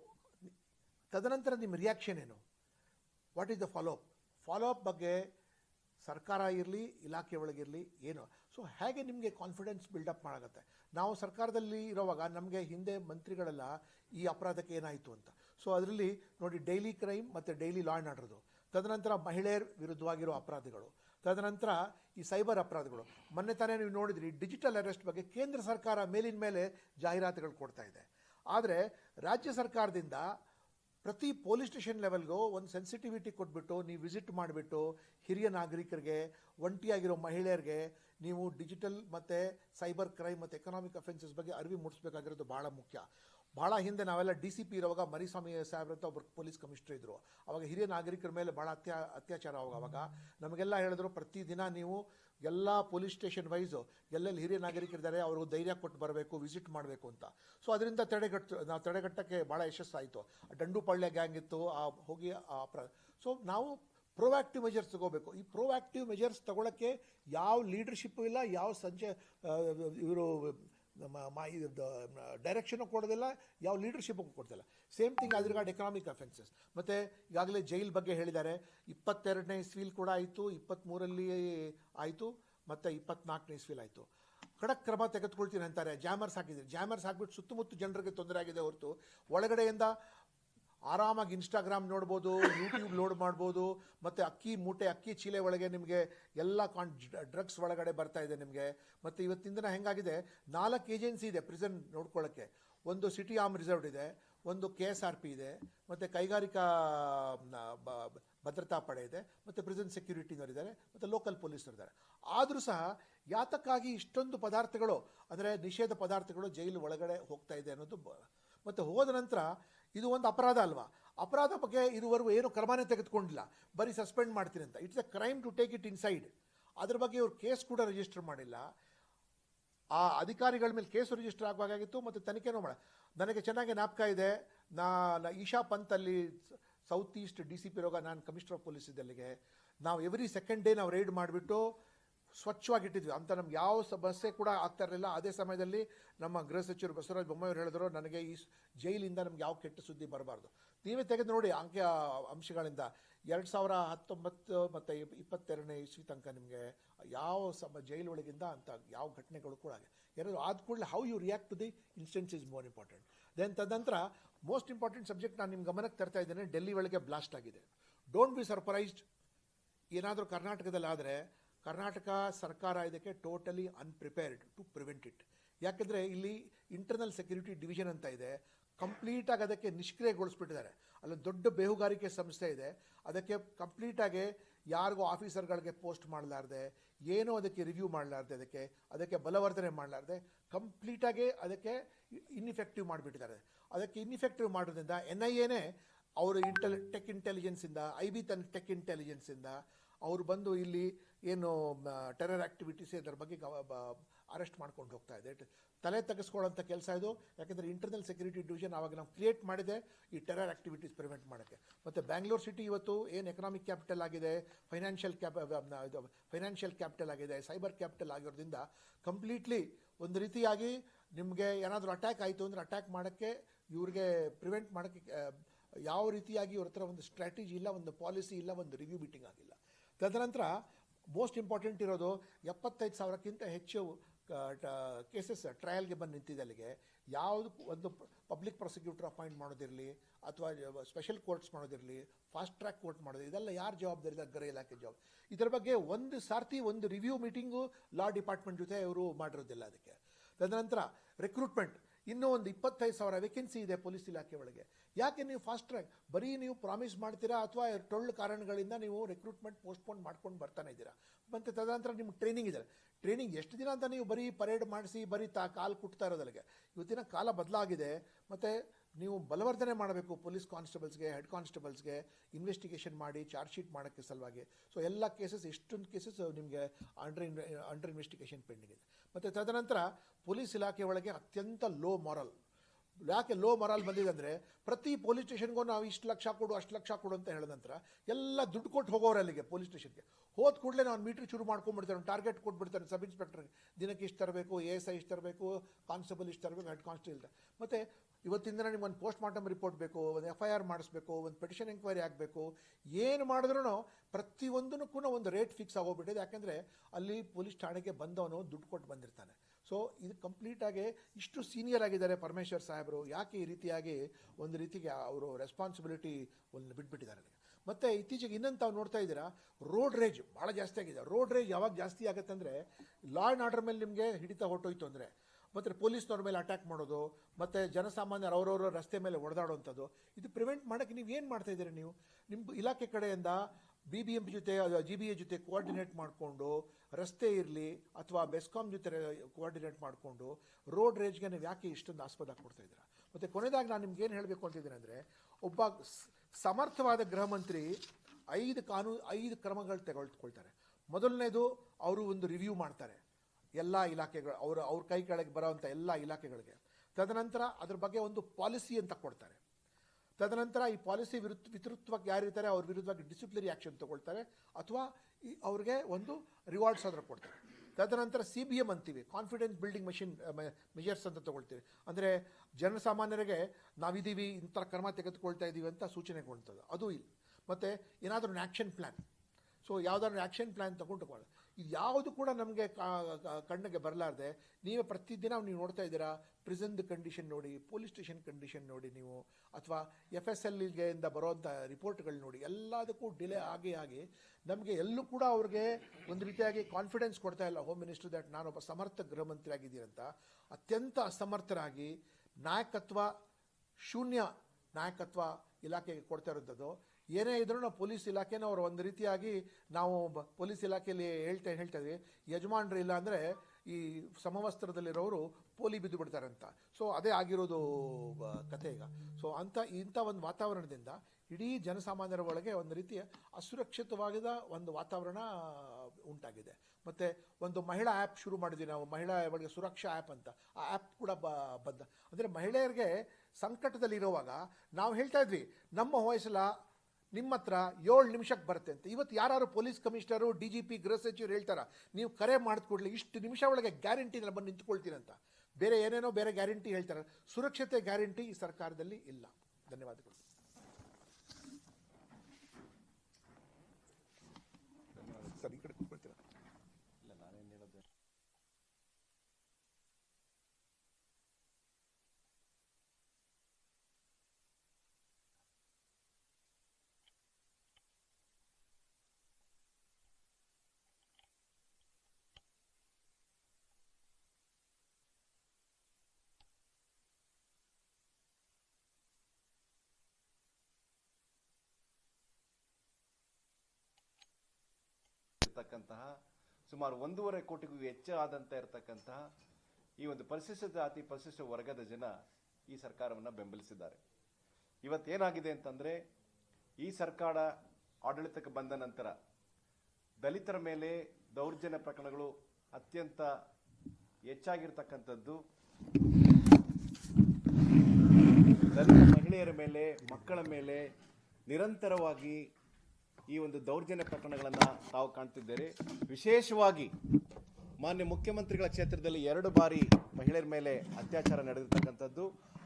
ತದನಂತರ ನಿಮ್ಮ ರಿಯಾಕ್ಷನ್ ಏನು? What is the follow up follow up ಬಗ್ಗೆ ಸರ್ಕಾರ ಇರಲಿ ಇಲಾಖೆ ಒಳಗಿರಲಿ ಏನು? ಸೊ ಹೇಗೆ ನಿಮಗೆ ಕಾನ್ಫಿಡೆನ್ಸ್ ಬಿಲ್ಡಪ್ ಮಾಡಾಗುತ್ತೆ? ನಾವು ಸರ್ಕಾರದಲ್ಲಿ ಇರೋವಾಗ ನಮಗೆ ಹಿಂದೆ ಮಂತ್ರಿಗಳೆಲ್ಲ ಈ ಅಪರಾಧಕ್ಕೆ ಏನಾಯಿತು ಅಂತ. ಸೊ ಅದರಲ್ಲಿ ನೋಡಿ ಡೈಲಿ ಕ್ರೈಮ್ ಮತ್ತು ಡೈಲಿ ಲಾ ಆ್ಯಂಡ್ ಆರ್ಡರ್ದು ತದನಂತರ ಮಹಿಳೆಯರ ವಿರುದ್ಧವಾಗಿರೋ ಅಪರಾಧಗಳು. ತದನಂತರ ಈ ಸೈಬರ್ ಅಪರಾಧಗಳು. ಮೊನ್ನೆ ತಾನೇ ನೀವು ನೋಡಿದ್ರಿ ಡಿಜಿಟಲ್ ಅರೆಸ್ಟ್ ಬಗ್ಗೆ ಕೇಂದ್ರ ಸರ್ಕಾರ ಮೇಲಿನ ಮೇಲೆ ಜಾಹೀರಾತುಗಳು ಕೊಡ್ತಾ ಇದೆ. ಆದರೆ ರಾಜ್ಯ ಸರ್ಕಾರದಿಂದ ಪ್ರತಿ ಪೊಲೀಸ್ ಸ್ಟೇಷನ್ ಲೆವೆಲ್ಗೂ ಒಂದು ಸೆನ್ಸಿಟಿವಿಟಿ ಕೊಟ್ಬಿಟ್ಟು, ನೀವು ವಿಸಿಟ್ ಮಾಡಿಬಿಟ್ಟು ಹಿರಿಯ ನಾಗರಿಕರಿಗೆ, ಒಂಟಿಯಾಗಿರೋ ಮಹಿಳೆಯರಿಗೆ ನೀವು ಡಿಜಿಟಲ್ ಮತ್ತು ಸೈಬರ್ ಕ್ರೈಮ್ ಮತ್ತು ಎಕನಾಮಿಕ್ ಅಫೆನ್ಸಸ್ ಬಗ್ಗೆ ಅರಿವು ಮೂಡಿಸ್ಬೇಕಾಗಿರೋದು ಭಾಳ ಮುಖ್ಯ. ಭಾಳ ಹಿಂದೆ ನಾವೆಲ್ಲ ಡಿ ಸಿ ಪಿ ಇರುವಾಗ ಮರಿಸ್ವಾಮಿ ಸಾಹೇಬ್ರ ಅಂತ ಒಬ್ಬರು ಪೊಲೀಸ್ ಕಮಿಷನರ್ ಇದ್ದರು ಅವಾಗ ಹಿರಿಯ ನಾಗರಿಕರ ಮೇಲೆ ಭಾಳ ಅತ್ಯಾ, ಅತ್ಯಾಚಾರ ಅವಾಗ ಅವಾಗ ನಮಗೆಲ್ಲ ಹೇಳಿದ್ರು ಪ್ರತಿದಿನ ನೀವು ಎಲ್ಲ ಪೊಲೀಸ್ ಸ್ಟೇಷನ್ ವೈಸು ಎಲ್ಲೆಲ್ಲಿ ಹಿರಿಯ ನಾಗರಿಕರಿದ್ದಾರೆ ಅವರು ಧೈರ್ಯ ಕೊಟ್ಟು ಬರಬೇಕು, ವಿಸಿಟ್ ಮಾಡಬೇಕು ಅಂತ. ಸೊ ಅದರಿಂದ ತಡೆಗಟ್ಟು ನಾವು ತಡೆಗಟ್ಟಕ್ಕೆ ಭಾಳ ಯಶಸ್ಸಾಯಿತು. ದಂಡುಪಾಳ್ಯ ಗ್ಯಾಂಗ್ ಇತ್ತು, ಆ ಹೋಗಿ, ಆ ಪ್ರ ಸೊ ನಾವು ಪ್ರೊವ್ಯಾಕ್ಟಿವ್ ಮೆಜರ್ಸ್ ತಗೋಬೇಕು. ಈ ಪ್ರೊವ್ಯಾಕ್ಟಿವ್ ಮೆಜರ್ಸ್ ತಗೊಳ್ಳೋಕ್ಕೆ ಯಾವ ಲೀಡರ್ಶಿಪ್ಪು ಇಲ್ಲ, ಯಾವ ಸಂಜೆ ಇವರು ಮಾ ಡೈರೆಕ್ಷನು ಕೊಡೋದಿಲ್ಲ, ಯಾವ ಲೀಡರ್ಶಿಪ್ಪು ಕೊಡ್ತಿಲ್ಲ. Same thing as regard economic offences ಮತ್ತು ಈಗಾಗಲೇ ಜೈಲ್ ಬಗ್ಗೆ ಹೇಳಿದ್ದಾರೆ. ಇಪ್ಪತ್ತೆರಡನೇ ಇಸ್ವಿಲ್ ಕೂಡ ಆಯಿತು ಇಪ್ಪತ್ತ್ಮೂರಲ್ಲಿ ಆಯಿತು, ಮತ್ತು ಇಪ್ಪತ್ನಾಲ್ಕನೇ ಇಸ್ವಿಲ್ ಆಯಿತು. ಖಡಕ್ ಕ್ರಮ ತೆಗೆದುಕೊಳ್ತೀನಿ ಅಂತಾರೆ. ಜಾಮರ್ಸ್ ಹಾಕಿದ್ರು ಜಾಮರ್ಸ್ ಹಾಕಿಬಿಟ್ಟು ಸುತ್ತಮುತ್ತ ಜನರಿಗೆ ತೊಂದರೆ ಆಗಿದೆ ಹೊರತು. ಒಳಗಡೆಯಿಂದ ಆರಾಮಾಗಿ ಇನ್ಸ್ಟಾಗ್ರಾಮ್ ನೋಡ್ಬೋದು ಯೂಟ್ಯೂಬ್ ಲೋಡ್ ಮಾಡ್ಬೋದು, ಮತ್ತು ಅಕ್ಕಿ ಮೂಟೆ, ಅಕ್ಕಿ ಚೀಲೆ ಒಳಗೆ ನಿಮಗೆ ಎಲ್ಲ ಕಾನ್ ಡ್ರಗ್ಸ್ ಒಳಗಡೆ ಬರ್ತಾ ಇದೆ ನಿಮಗೆ. ಮತ್ತು ಇವತ್ತಿನ ದಿನ ಹೆಂಗಾಗಿದೆ? ನಾಲ್ಕು ಏಜೆನ್ಸಿ ಇದೆ ಪ್ರಿಸನ್ ನೋಡ್ಕೊಳ್ಳೋಕ್ಕೆ. ಒಂದು ಸಿಟಿ ಆಮ್ ರಿಸರ್ವ್ ಇದೆ, ಒಂದು ಕೆ ಎಸ್ ಆರ್ ಪಿ ಇದೆ, ಮತ್ತು ಕೈಗಾರಿಕಾ ಭದ್ರತಾ ಪಡೆ ಇದೆ, ಮತ್ತು ಪ್ರಿಸನ್ ಸೆಕ್ಯೂರಿಟಿನವ್ರು ಇದ್ದಾರೆ ಮತ್ತು ಲೋಕಲ್ ಪೊಲೀಸರು ಇದ್ದಾರೆ ಆದರೂ ಸಹ ಯಾತಕ್ಕಾಗಿ ಇಷ್ಟೊಂದು ಪದಾರ್ಥಗಳು, ಅಂದರೆ ನಿಷೇಧ ಪದಾರ್ಥಗಳು ಜೈಲು ಒಳಗಡೆ ಹೋಗ್ತಾ ಇದೆ ಅನ್ನೋದು ಮತ್ತು ಹೋದ ನಂತರ ಇದು ಒಂದು ಅಪರಾಧ ಅಲ್ವಾ? ಅಪರಾಧ ಬಗ್ಗೆ ಇದುವರೆಗೂ ಏನು ಕ್ರಮನೇ ತೆಗೆದುಕೊಂಡಿಲ್ಲ. ಬರೀ ಸಸ್ಪೆಂಡ್ ಮಾಡ್ತೀನಿ ಅಂತ. It's a crime to take it inside ಅದ್ರ ಬಗ್ಗೆ ಇವರು ಕೇಸ್ ಕೂಡ ರಿಜಿಸ್ಟರ್ ಮಾಡಿಲ್ಲ. ಆ ಅಧಿಕಾರಿಗಳ ಮೇಲೆ ಕೇಸು ರಿಜಿಸ್ಟರ್ ಆಗಬೇಕಾಗಿತ್ತು ಮತ್ತು ತನಿಖೆನೂ ಮಾಡ ನನಗೆ ಚೆನ್ನಾಗಿ ಜ್ಞಾಪಕ ಇದೆ. ನಾ ಈಶಾ ಪಂತ್ ಅಲ್ಲಿ south east D C P ರೋಗ ನಾನು ಕಮಿಷನರ್ ಆಫ್ ಪೊಲೀಸ್ ಇದ್ದಲ್ಲಿಗೆ ನಾವು ಎವ್ರಿ ಸೆಕೆಂಡ್ ಡೇ ನಾವು ರೈಡ್ ಮಾಡಿಬಿಟ್ಟು ಸ್ವಚ್ಛವಾಗಿಟ್ಟಿದ್ವಿ. ಅಂತ ನಮ್ಗೆ ಯಾವ ಸಮಸ್ಯೆ ಕೂಡ ಆಗ್ತಾ ಇರಲಿಲ್ಲ. ಅದೇ ಸಮಯದಲ್ಲಿ ನಮ್ಮ ಗೃಹ ಸಚಿವರು ಬಸವರಾಜ ಬೊಮ್ಮಾಯಿಯವರು ಹೇಳಿದ್ರು, ನನಗೆ ಈ ಜೈಲಿಂದ ನಮ್ಗೆ ಯಾವ ಕೆಟ್ಟ ಸುದ್ದಿ ಬರಬಾರ್ದು. ನೀವೇ ತೆಗೆದು ನೋಡಿ ಅಂಕಿ ಅಂಶಗಳಿಂದ. ಎರಡು ಸಾವಿರ ಹತ್ತೊಂಬತ್ತು ಮತ್ತು ಇಪ್ಪತ್ತೆರಡನೇ ಇಸ್ವಿ ತನಕ ನಿಮಗೆ ಯಾವ ಸಮ ಜೈಲು ಒಳಗಿಂದ ಅಂತ ಯಾವ ಘಟನೆಗಳು ಕೂಡ ಆಗಿದೆ ಎರಡು ಆದ ಕೂಡಲೇ how you react to the instance is more important then ತದನಂತರ ಮೋಸ್ಟ್ ಇಂಪಾರ್ಟೆಂಟ್ ಸಬ್ಜೆಕ್ಟ್ ನಾನು ನಿಮ್ಮ ಗಮನಕ್ಕೆ ತರ್ತಾ ಇದ್ದೇನೆ, ಡೆಲ್ಲಿ ಒಳಗೆ ಬ್ಲಾಸ್ಟ್ ಆಗಿದೆ. ಡೋಂಟ್ ಬಿ ಸರ್ಪ್ರೈಸ್ಡ್ ಏನಾದರೂ ಕರ್ನಾಟಕದಲ್ಲಿ ಆದರೆ ಕರ್ನಾಟಕ ಸರ್ಕಾರ ಇದಕ್ಕೆ totally unprepared to prevent it ಯಾಕೆಂದರೆ ಇಲ್ಲಿ ಇಂಟರ್ನಲ್ ಸೆಕ್ಯೂರಿಟಿ ಡಿವಿಷನ್ ಅಂತ ಇದೆ. ಕಂಪ್ಲೀಟಾಗಿ ಅದಕ್ಕೆ ನಿಷ್ಕ್ರಿಯಗೊಳಿಸ್ಬಿಟ್ಟಿದ್ದಾರೆ. ಅಲ್ಲಿ ದೊಡ್ಡ ಬೇಹುಗಾರಿಕೆ ಸಂಸ್ಥೆ ಇದೆ. ಅದಕ್ಕೆ ಕಂಪ್ಲೀಟಾಗಿ ಯಾರಿಗೂ ಆಫೀಸರ್ಗಳಿಗೆ ಪೋಸ್ಟ್ ಮಾಡಲಾರ್ದೆ, ಏನೋ ಅದಕ್ಕೆ ರಿವ್ಯೂ ಮಾಡಲಾರ್ದೆ, ಅದಕ್ಕೆ ಅದಕ್ಕೆ ಬಲವರ್ಧನೆ ಮಾಡಲಾರ್ದೆ ಕಂಪ್ಲೀಟಾಗಿ ಅದಕ್ಕೆ ಇನ್ಇಫೆಕ್ಟಿವ್ ಮಾಡಿಬಿಟ್ಟಿದ್ದಾರೆ. ಅದಕ್ಕೆ ಇನ್ಇಫೆಕ್ಟಿವ್ ಮಾಡೋದ್ರಿಂದ ಎನ್ ಐ ಎನೇ ಅವರು ಇಂಟೆಲ್ ಟೆಕ್ ಇಂಟೆಲಿಜೆನ್ಸಿಂದ ಐ ಬಿ ತನ್ನ ಟೆಕ್ ಇಂಟೆಲಿಜೆನ್ಸಿಂದ ಅವರು ಬಂದು ಇಲ್ಲಿ ಏನು ಟೆರರ್ ಆ್ಯಕ್ಟಿವಿಟೀಸ್ ಇದರ ಬಗ್ಗೆ ಅರೆಸ್ಟ್ ಮಾಡ್ಕೊಂಡು ಹೋಗ್ತಾ ಇದೆ. ತಲೆ ತೆಗೆಸ್ಕೊಳ್ಳೋಂಥ ಕೆಲಸ ಇದು. ಯಾಕೆಂದರೆ ಇಂಟರ್ನಲ್ ಸೆಕ್ಯೂರಿಟಿ ಡಿವಿಷನ್ ಆವಾಗ ನಾವು ಕ್ರಿಯೇಟ್ ಮಾಡಿದೆ ಈ ಟೆರರ್ ಆ್ಯಕ್ಟಿವಿಟೀಸ್ ಪ್ರಿವೆಂಟ್ ಮಾಡೋಕ್ಕೆ. ಮತ್ತು ಬ್ಯಾಂಗ್ಳೂರ್ ಸಿಟಿ ಇವತ್ತು ಏನು ಎಕನಾಮಿಕ್ ಕ್ಯಾಪಿಟಲ್ ಆಗಿದೆ ಫೈನಾನ್ಷಿಯಲ್ ಕ್ಯಾಪ್ ಇದು ಫೈನಾನ್ಷಿಯಲ್ ಕ್ಯಾಪಿಟಲ್ ಆಗಿದೆ ಸೈಬರ್ ಕ್ಯಾಪಿಟಲ್ ಆಗಿರೋದ್ರಿಂದ ಕಂಪ್ಲೀಟ್ಲಿ ಒಂದು ರೀತಿಯಾಗಿ ನಿಮಗೆ ಏನಾದರೂ ಅಟ್ಯಾಕ್ ಆಯಿತು ಅಂದರೆ ಅಟ್ಯಾಕ್ ಮಾಡೋಕ್ಕೆ, ಇವ್ರಿಗೆ ಪ್ರಿವೆಂಟ್ ಮಾಡೋಕ್ಕೆ ಯಾವ ರೀತಿಯಾಗಿ ಇವ್ರ ಹತ್ರ ಒಂದು ಸ್ಟ್ರಾಟಜಿ ಇಲ್ಲ, ಒಂದು ಪಾಲಿಸಿ ಇಲ್ಲ, ಒಂದು ರಿವ್ಯೂ ಮೀಟಿಂಗ್ ಆಗಿಲ್ಲ. ತದನಂತರ ಮೋಸ್ಟ್ ಇಂಪಾರ್ಟೆಂಟ್ ಇರೋದು ಎಪ್ಪತ್ತೈದು ಸಾವಿರಕ್ಕಿಂತ ಹೆಚ್ಚು ಕೇಸಸ್ ಟ್ರಯಲ್ಗೆ ಬಂದು ನಿಂತಿದೆ ಅಲ್ಲಿಗೆ. ಯಾವುದು ಒಂದು ಪಬ್ಲಿಕ್ ಪ್ರಾಸಿಕ್ಯೂಟರ್ ಅಪಾಯಿಂಟ್ ಮಾಡೋದಿರಲಿ, ಅಥವಾ ಸ್ಪೆಷಲ್ ಕೋರ್ಟ್ಸ್ ಮಾಡೋದಿರಲಿ ಫಾಸ್ಟ್ ಟ್ರ್ಯಾಕ್ ಕೋರ್ಟ್ ಮಾಡೋದು ಇದೆಲ್ಲ ಯಾರು ಜವಾಬ್ದಾರಿ ಇದೆ ಗೃಹ ಇಲಾಖೆ ಜವಾಬ್ ಇದರ ಬಗ್ಗೆ ಒಂದು ಸಾರ್ತಿ ಒಂದು ರಿವ್ಯೂ ಮೀಟಿಂಗು ಲಾ ಡಿಪಾರ್ಟ್ಮೆಂಟ್ ಜೊತೆ ಅವರು ಮಾಡಿರೋದಿಲ್ಲ ಅದಕ್ಕೆ. ತದನಂತರ ರಿಕ್ರೂಟ್ಮೆಂಟ್ ಇನ್ನೂ ಒಂದು ಇಪ್ಪತ್ತೈದು ಸಾವಿರ ವೇಕೆನ್ಸಿ ಇದೆ ಪೊಲೀಸ್ ಇಲಾಖೆ ಒಳಗೆ. ಯಾಕೆ ನೀವು ಫಾಸ್ಟ್ ಟ್ರ್ಯಾಕ್ ಬರೀ ನೀವು ಪ್ರಾಮಿಸ್ ಮಾಡ್ತೀರಾ ಅಥವಾ ಟೊಳ್ಳು ಕಾರಣಗಳಿಂದ ನೀವು ರಿಕ್ರೂಟ್ಮೆಂಟ್ ಪೋಸ್ಟ್ಪೋನ್ ಮಾಡ್ಕೊಂಡು ಬರ್ತಾನೆ ಇದ್ದೀರಾ? ಮತ್ತು ತದನಂತರ ನಿಮ್ಗೆ ಟ್ರೈನಿಂಗ್ ಇದೆ. ಟ್ರೈನಿಂಗ್ ಎಷ್ಟು ದಿನ ಅಂತ ನೀವು ಬರೀ ಪರೇಡ್ ಮಾಡಿಸಿ, ಬರೀ ತಾ ಕಾಲು ಕುಟ್ತಾ ಇರೋದಲ್ಲಿಗೆ. ಇವತ್ತಿನ ಕಾಲ ಬದಲಾಗಿದೆ. ಮತ್ತು ನೀವು ಬಲವರ್ಧನೆ ಮಾಡಬೇಕು ಪೊಲೀಸ್ ಕಾನ್ಸ್ಟೇಬಲ್ಸ್ಗೆ, ಹೆಡ್ ಕಾನ್ಸ್ಟೇಬಲ್ಸ್ಗೆ ಇನ್ವೆಸ್ಟಿಗೇಷನ್ ಮಾಡಿ ಚಾರ್ಜ್ ಶೀಟ್ ಮಾಡೋಕ್ಕೆ ಸಲುವಾಗಿ. ಸೊ ಎಲ್ಲ ಕೇಸಸ್ ಎಷ್ಟೊಂದು ಕೇಸಸ್ ನಿಮಗೆ ಅಂಡರ್ ಅಂಡರ್ ಇನ್ವೆಸ್ಟಿಗೇಷನ್ ಪೆಂಡಿಂಗ್ ಇದೆ. ಮತ್ತು ತದನಂತರ ಪೊಲೀಸ್ ಇಲಾಖೆ ಒಳಗೆ ಅತ್ಯಂತ ಲೋ ಮಾರಲ್ ಯಾಕೆ ಲೋ ಮರಾಲ್ ಬಂದಿದೆ ಅಂದರೆ ಪ್ರತಿ ಪೊಲೀಸ್ ಸ್ಟೇಷನ್ಗೂ ನಾವು ಇಷ್ಟು ಲಕ್ಷ ಕೊಡು, ಅಷ್ಟು ಲಕ್ಷ ಕೊಡು ಅಂತ ಹೇಳಿದ ನಂತರ ಎಲ್ಲ ದುಡ್ಡು ಕೊಟ್ಟು ಹೋಗೋರು ಅಲ್ಲಿಗೆ ಪೊಲೀಸ್ ಸ್ಟೇಷನ್ಗೆ ಹೋದ ಕೂಡಲೇ ನಾವು ಮೀಟ್ರ್ ಶುರು ಮಾಡ್ಕೊಂಡ್ಬಿಡ್ತಾರೆ ಟಾರ್ಗೆಟ್ ಕೊಟ್ಬಿಡ್ತಾರೆ ಸಬ್ ಇನ್ಸ್ಪೆಕ್ಟರ್ಗೆ ದಿನಕ್ಕೆ ಇಷ್ಟು ತರಬೇಕು ಎ ಎಸ್ ಐ ಇಷ್ಟು ತರಬೇಕು ಕಾನ್ಸ್ಟೇಬಲ್ ಇಷ್ಟು ತರಬೇಕು ಹೆಡ್ ಕಾನ್ಸ್ಟೇಬಲ್ ಮತ್ತು ಇವತ್ತಿನ ದಿನ ನಿಮ್ಗೆ ಒಂದು ಪೋಸ್ಟ್ ಮಾರ್ಟಮ್ ರಿಪೋರ್ಟ್ ಬೇಕು, ಒಂದು ಎಫ್ ಐ ಆರ್ ಮಾಡಿಸ್ಬೇಕು, ಒಂದು ಪೆಟಿಷನ್ ಎಂಕ್ವೈರಿ ಆಗಬೇಕು. ಏನು ಮಾಡಿದ್ರೂ ಕೂಡ ಒಂದು ರೇಟ್ ಫಿಕ್ಸ್ ಆಗೋಗ್ಬಿಟ್ಟಿದೆ. ಯಾಕೆಂದರೆ ಅಲ್ಲಿ ಪೊಲೀಸ್ ಠಾಣೆಗೆ ಬಂದವನು ದುಡ್ಡು ಕೊಟ್ಟು ಬಂದಿರ್ತಾನೆ. ಸೊ ಇದು ಕಂಪ್ಲೀಟಾಗಿ ಇಷ್ಟು ಸೀನಿಯರ್ ಆಗಿದ್ದಾರೆ ಪರಮೇಶ್ವರ್ ಸಾಹೇಬರು. ಯಾಕೆ ಈ ರೀತಿಯಾಗಿ ಒಂದು ರೀತಿಗೆ ಅವರು ರೆಸ್ಪಾನ್ಸಿಬಿಲಿಟಿ ಒಂದು ಬಿಟ್ಬಿಟ್ಟಿದ್ದಾರೆ ಮತ್ತು ಇತ್ತೀಚೆಗೆ ಇನ್ನೊಂದು ತಾವು ನೋಡ್ತಾ ಇದ್ದೀರಾ ರೋಡ್ ರೇಜ್ ಭಾಳ ಜಾಸ್ತಿ ಆಗಿದೆ. ರೋಡ್ ರೇಜ್ ಯಾವಾಗ ಜಾಸ್ತಿ ಆಗುತ್ತೆ ಅಂದರೆ ಲಾ ಆ್ಯಂಡ್ ಆರ್ಡರ್ ಮೇಲೆ ನಿಮಗೆ ಹಿಡಿತ ಹೊಟ್ಟೋಯ್ತು ಅಂದರೆ ಮತ್ತು ಪೊಲೀಸ್ನವ್ರ ಮೇಲೆ ಅಟ್ಯಾಕ್ ಮಾಡೋದು, ಮತ್ತು ಜನಸಾಮಾನ್ಯರು ಅವರವರ ರಸ್ತೆ ಮೇಲೆ ಹೊಡೆದಾಡುವಂಥದ್ದು ಇದು ಪ್ರಿವೆಂಟ್ ಮಾಡೋಕ್ಕೆ ನೀವು ಏನು ಮಾಡ್ತಾ ಇದ್ದೀರಿ ನೀವು? ನಿಮ್ಮ ಇಲಾಖೆ ಕಡೆಯಿಂದ ಬಿ ಬಿ ಎಂ ಜೊತೆ ಜಿ ಬಿ ಎ ಜೊತೆ ಕೋಆರ್ಡಿನೇಟ್ ಮಾಡಿಕೊಂಡು, ರಸ್ತೆ ಇರಲಿ ಅಥವಾ ಬೆಸ್ಕಾಂ ಜೊತೆ ಕೋಆರ್ಡಿನೇಟ್ ಮಾಡಿಕೊಂಡು ರೋಡ್ ರೇಜ್ಗೆ ನೀವು ಯಾಕೆ ಇಷ್ಟೊಂದು ಆಸ್ಪದ ಕೊಡ್ತಾ ಇದ್ದೀರಾ? ಮತ್ತು ಕೊನೆಯದಾಗಿ ನಾನು ನಿಮ್ಗೆ ಏನು ಹೇಳಬೇಕು ಅಂತಿದ್ದೀನಿ ಅಂದರೆ, ಒಬ್ಬ ಸಮರ್ಥವಾದ ಗೃಹ ಮಂತ್ರಿ ಐದು ಕಾನೂನು ಐದು ಕ್ರಮಗಳು ತೆಗೆದುಕೊಳ್ತಾರೆ. ಮೊದಲನೇದು, ಅವರು ಒಂದು ರಿವ್ಯೂ ಮಾಡ್ತಾರೆ. ಎಲ್ಲ ಇಲಾಖೆಗಳು ಅವರ ಅವ್ರ ಕೈ ಕೆಳಗೆ ಬರೋವಂಥ ಎಲ್ಲ ಇಲಾಖೆಗಳಿಗೆ. ತದನಂತರ ಅದ್ರ ಬಗ್ಗೆ ಒಂದು ಪಾಲಿಸಿ ಅಂತ ಕೊಡ್ತಾರೆ. ತದನಂತರ ಈ ಪಾಲಿಸಿ ವಿರುದ್ಧ ವಿತೃತ್ವಕ್ಕೆ ಯಾರಿರ್ತಾರೆ ಅವ್ರ ವಿರುದ್ಧವಾಗಿ ಡಿಸಿಪ್ಲಿನರಿ ಆ್ಯಕ್ಷನ್ ತಗೊಳ್ತಾರೆ, ಅಥವಾ ಈ ಅವ್ರಿಗೆ ಒಂದು ರಿವಾರ್ಡ್ಸ್ ಆದರೂ ಕೊಡ್ತಾರೆ. ತದನಂತರ ಸಿ ಬಿ ಎಂ ಅಂತೀವಿ ಕಾನ್ಫಿಡೆನ್ಸ್ ಬಿಲ್ಡಿಂಗ್ ಮೆಷಿನ್ ಮೆಜರ್ಸ್ ಅಂತ ತಗೊಳ್ತೀವಿ. ಅಂದರೆ ಜನಸಾಮಾನ್ಯರಿಗೆ ನಾವಿದ್ದೀವಿ ಇಂಥ ಕ್ರಮ ತೆಗೆದುಕೊಳ್ತಾ ಇದ್ದೀವಿ ಅಂತ ಸೂಚನೆ ಕೊಡ್ತದೆ. ಅದು ಇಲ್ಲ. ಮತ್ತು ಏನಾದರೂ ಆ್ಯಕ್ಷನ್ ಪ್ಲ್ಯಾನ್ ಸೊ ಯಾವುದಾದ್ರು ಆ್ಯಕ್ಷನ್ ಪ್ಲ್ಯಾನ್ ತಗೊಂಡು ಇದು ಯಾವುದು ಕೂಡ ನಮಗೆ ಕಣ್ಣಿಗೆ ಬರಲಾರ್ದೆ, ನೀವೇ ಪ್ರತಿದಿನ ನೀವು ನೋಡ್ತಾ ಇದ್ದೀರಾ ಪ್ರಿಸನ್ದು ಕಂಡೀಷನ್ ನೋಡಿ ಪೊಲೀಸ್ ಸ್ಟೇಷನ್ ಕಂಡೀಷನ್ ನೋಡಿ ನೀವು, ಅಥವಾ ಎಫ್ ಎಸ್ ಎಲ್ಗೆ ಇಂದ ಬರೋಂಥ ರಿಪೋರ್ಟ್ಗಳು ನೋಡಿ, ಎಲ್ಲದಕ್ಕೂ ಡಿಲೇ ಆಗಿ ಆಗಿ ನಮಗೆ ಎಲ್ಲೂ ಕೂಡ ಅವ್ರಿಗೆ ಒಂದು ರೀತಿಯಾಗಿ ಕಾನ್ಫಿಡೆನ್ಸ್ ಕೊಡ್ತಾ ಇಲ್ಲ ಹೋಮ್ ಮಿನಿಸ್ಟರ್ ದಟ್ ನಾನೊಬ್ಬ ಸಮರ್ಥ ಗೃಹ ಮಂತ್ರಿ ಆಗಿದ್ದೀರಂತ ಅಂತ ಅತ್ಯಂತ ಅಸಮರ್ಥರಾಗಿ ನಾಯಕತ್ವ, ಶೂನ್ಯ ನಾಯಕತ್ವ ಇಲಾಖೆಗೆ ಕೊಡ್ತಾ ಇರೋಂಥದ್ದು. ಏನೇ ಇದ್ರೂ ಪೊಲೀಸ್ ಇಲಾಖೆನ ಅವ್ರು ಒಂದು ರೀತಿಯಾಗಿ ನಾವು ಪೊಲೀಸ್ ಇಲಾಖೆಯಲ್ಲಿ ಹೇಳ್ತಾ ಹೇಳ್ತಾ ಇದ್ವಿ ಯಜಮಾನ್ರು ಇಲ್ಲ ಅಂದರೆ ಈ ಸಮವಸ್ತ್ರದಲ್ಲಿರೋರು ಪೋಲಿ ಬಿದ್ದು ಬಿಡ್ತಾರೆ ಅಂತ ಸೊ ಅದೇ ಆಗಿರೋದು ಕತೆ ಈಗ. ಸೊ ಅಂಥ ಇಂಥ ಒಂದು ವಾತಾವರಣದಿಂದ ಇಡೀ ಜನಸಾಮಾನ್ಯರ ಒಳಗೆ ಒಂದು ರೀತಿಯ ಅಸುರಕ್ಷಿತವಾದ ಒಂದು ವಾತಾವರಣ, ಉಂಟಾಗಿದೆ. ಮತ್ತು ಒಂದು ಮಹಿಳಾ ಆ್ಯಪ್ ಶುರು ಮಾಡಿದ್ವಿ ನಾವು. ಮಹಿಳಾ ಒಳಗೆ ಸುರಕ್ಷಾ ಆ್ಯಪ್ ಅಂತ. ಆ ಆ್ಯಪ್ ಕೂಡ ಬ, ಬಂದ. ಅಂದರೆ ಮಹಿಳೆಯರಿಗೆ ಸಂಕಟದಲ್ಲಿರುವಾಗ ನಾವು ಹೇಳ್ತಾ ಇದ್ವಿ, ನಮ್ಮ ವಯಸ್ಸಲ್ಲ ನಿಮ್ಮ ಹತ್ರ ಏಳು ನಿಮಿಷಕ್ಕೆ ಬರುತ್ತೆ ಅಂತ. ಇವತ್ತು ಯಾರು police commissioner, D G P, ಗೃಹ ಸಚಿವರು ಹೇಳ್ತಾರ, ನೀವು ಕರೆ ಮಾಡಿಕೊಡ್ಲಿ ಕೂಡಲೇ ಇಷ್ಟು ನಿಮಿಷ ಒಳಗೆ ಗ್ಯಾರಂಟಿನಲ್ಲಿ ಬಂದು ನಿಂತ್ಕೊಳ್ತೀನಿ ಅಂತ. ಬೇರೆ ಏನೇನೋ ಬೇರೆ ಗ್ಯಾರಂಟಿ ಹೇಳ್ತಾರೆ. ಸುರಕ್ಷತೆ ಗ್ಯಾರಂಟಿ ಈ ಸರ್ಕಾರದಲ್ಲಿ ಇಲ್ಲ. ಧನ್ಯವಾದಗಳು. ಸರ್ ಈ ಕಡೆ ಕೂತ್ಕೊಳ್ತೀರಾ ಇರ್ತಕ್ಕಂತಹ ಸುಮಾರು ಒಂದೂವರೆ ಕೋಟಿಗೂ ಹೆಚ್ಚು ಆದಂತ ಇರತಕ್ಕಂತಹ ಈ ಒಂದು ಪರಿಶಿಷ್ಟ ಜಾತಿ, ಪರಿಶಿಷ್ಟ ವರ್ಗದ ಜನ ಈ ಸರ್ಕಾರವನ್ನು ಬೆಂಬಲಿಸಿದ್ದಾರೆ. ಇವತ್ತೇನಾಗಿದೆ ಅಂತಂದ್ರೆ, ಈ ಸರ್ಕಾರ ಆಡಳಿತಕ್ಕೆ ಬಂದ ನಂತರ ದಲಿತರ ಮೇಲೆ ದೌರ್ಜನ್ಯ ಪ್ರಕರಣಗಳು ಅತ್ಯಂತ ಹೆಚ್ಚಾಗಿರ್ತಕ್ಕಂಥದ್ದು. ದಲಿತ ಮಹಿಳೆಯರ ಮೇಲೆ, ಮಕ್ಕಳ ಮೇಲೆ ನಿರಂತರವಾಗಿ ಈ ಒಂದು ದೌರ್ಜನ್ಯ ಪ್ರಕರಣಗಳನ್ನು ತಾವು ಕಾಣ್ತಿದ್ದೇವೆ ವಿಶೇಷವಾಗಿ ಮಾನ್ಯ ಮುಖ್ಯಮಂತ್ರಿಗಳ ಕ್ಷೇತ್ರದಲ್ಲಿ ಎರಡು ಬಾರಿ ಮಹಿಳೆಯರ ಮೇಲೆ ಅತ್ಯಾಚಾರ ನಡೆದಿರ್ತಕ್ಕಂಥದ್ದು.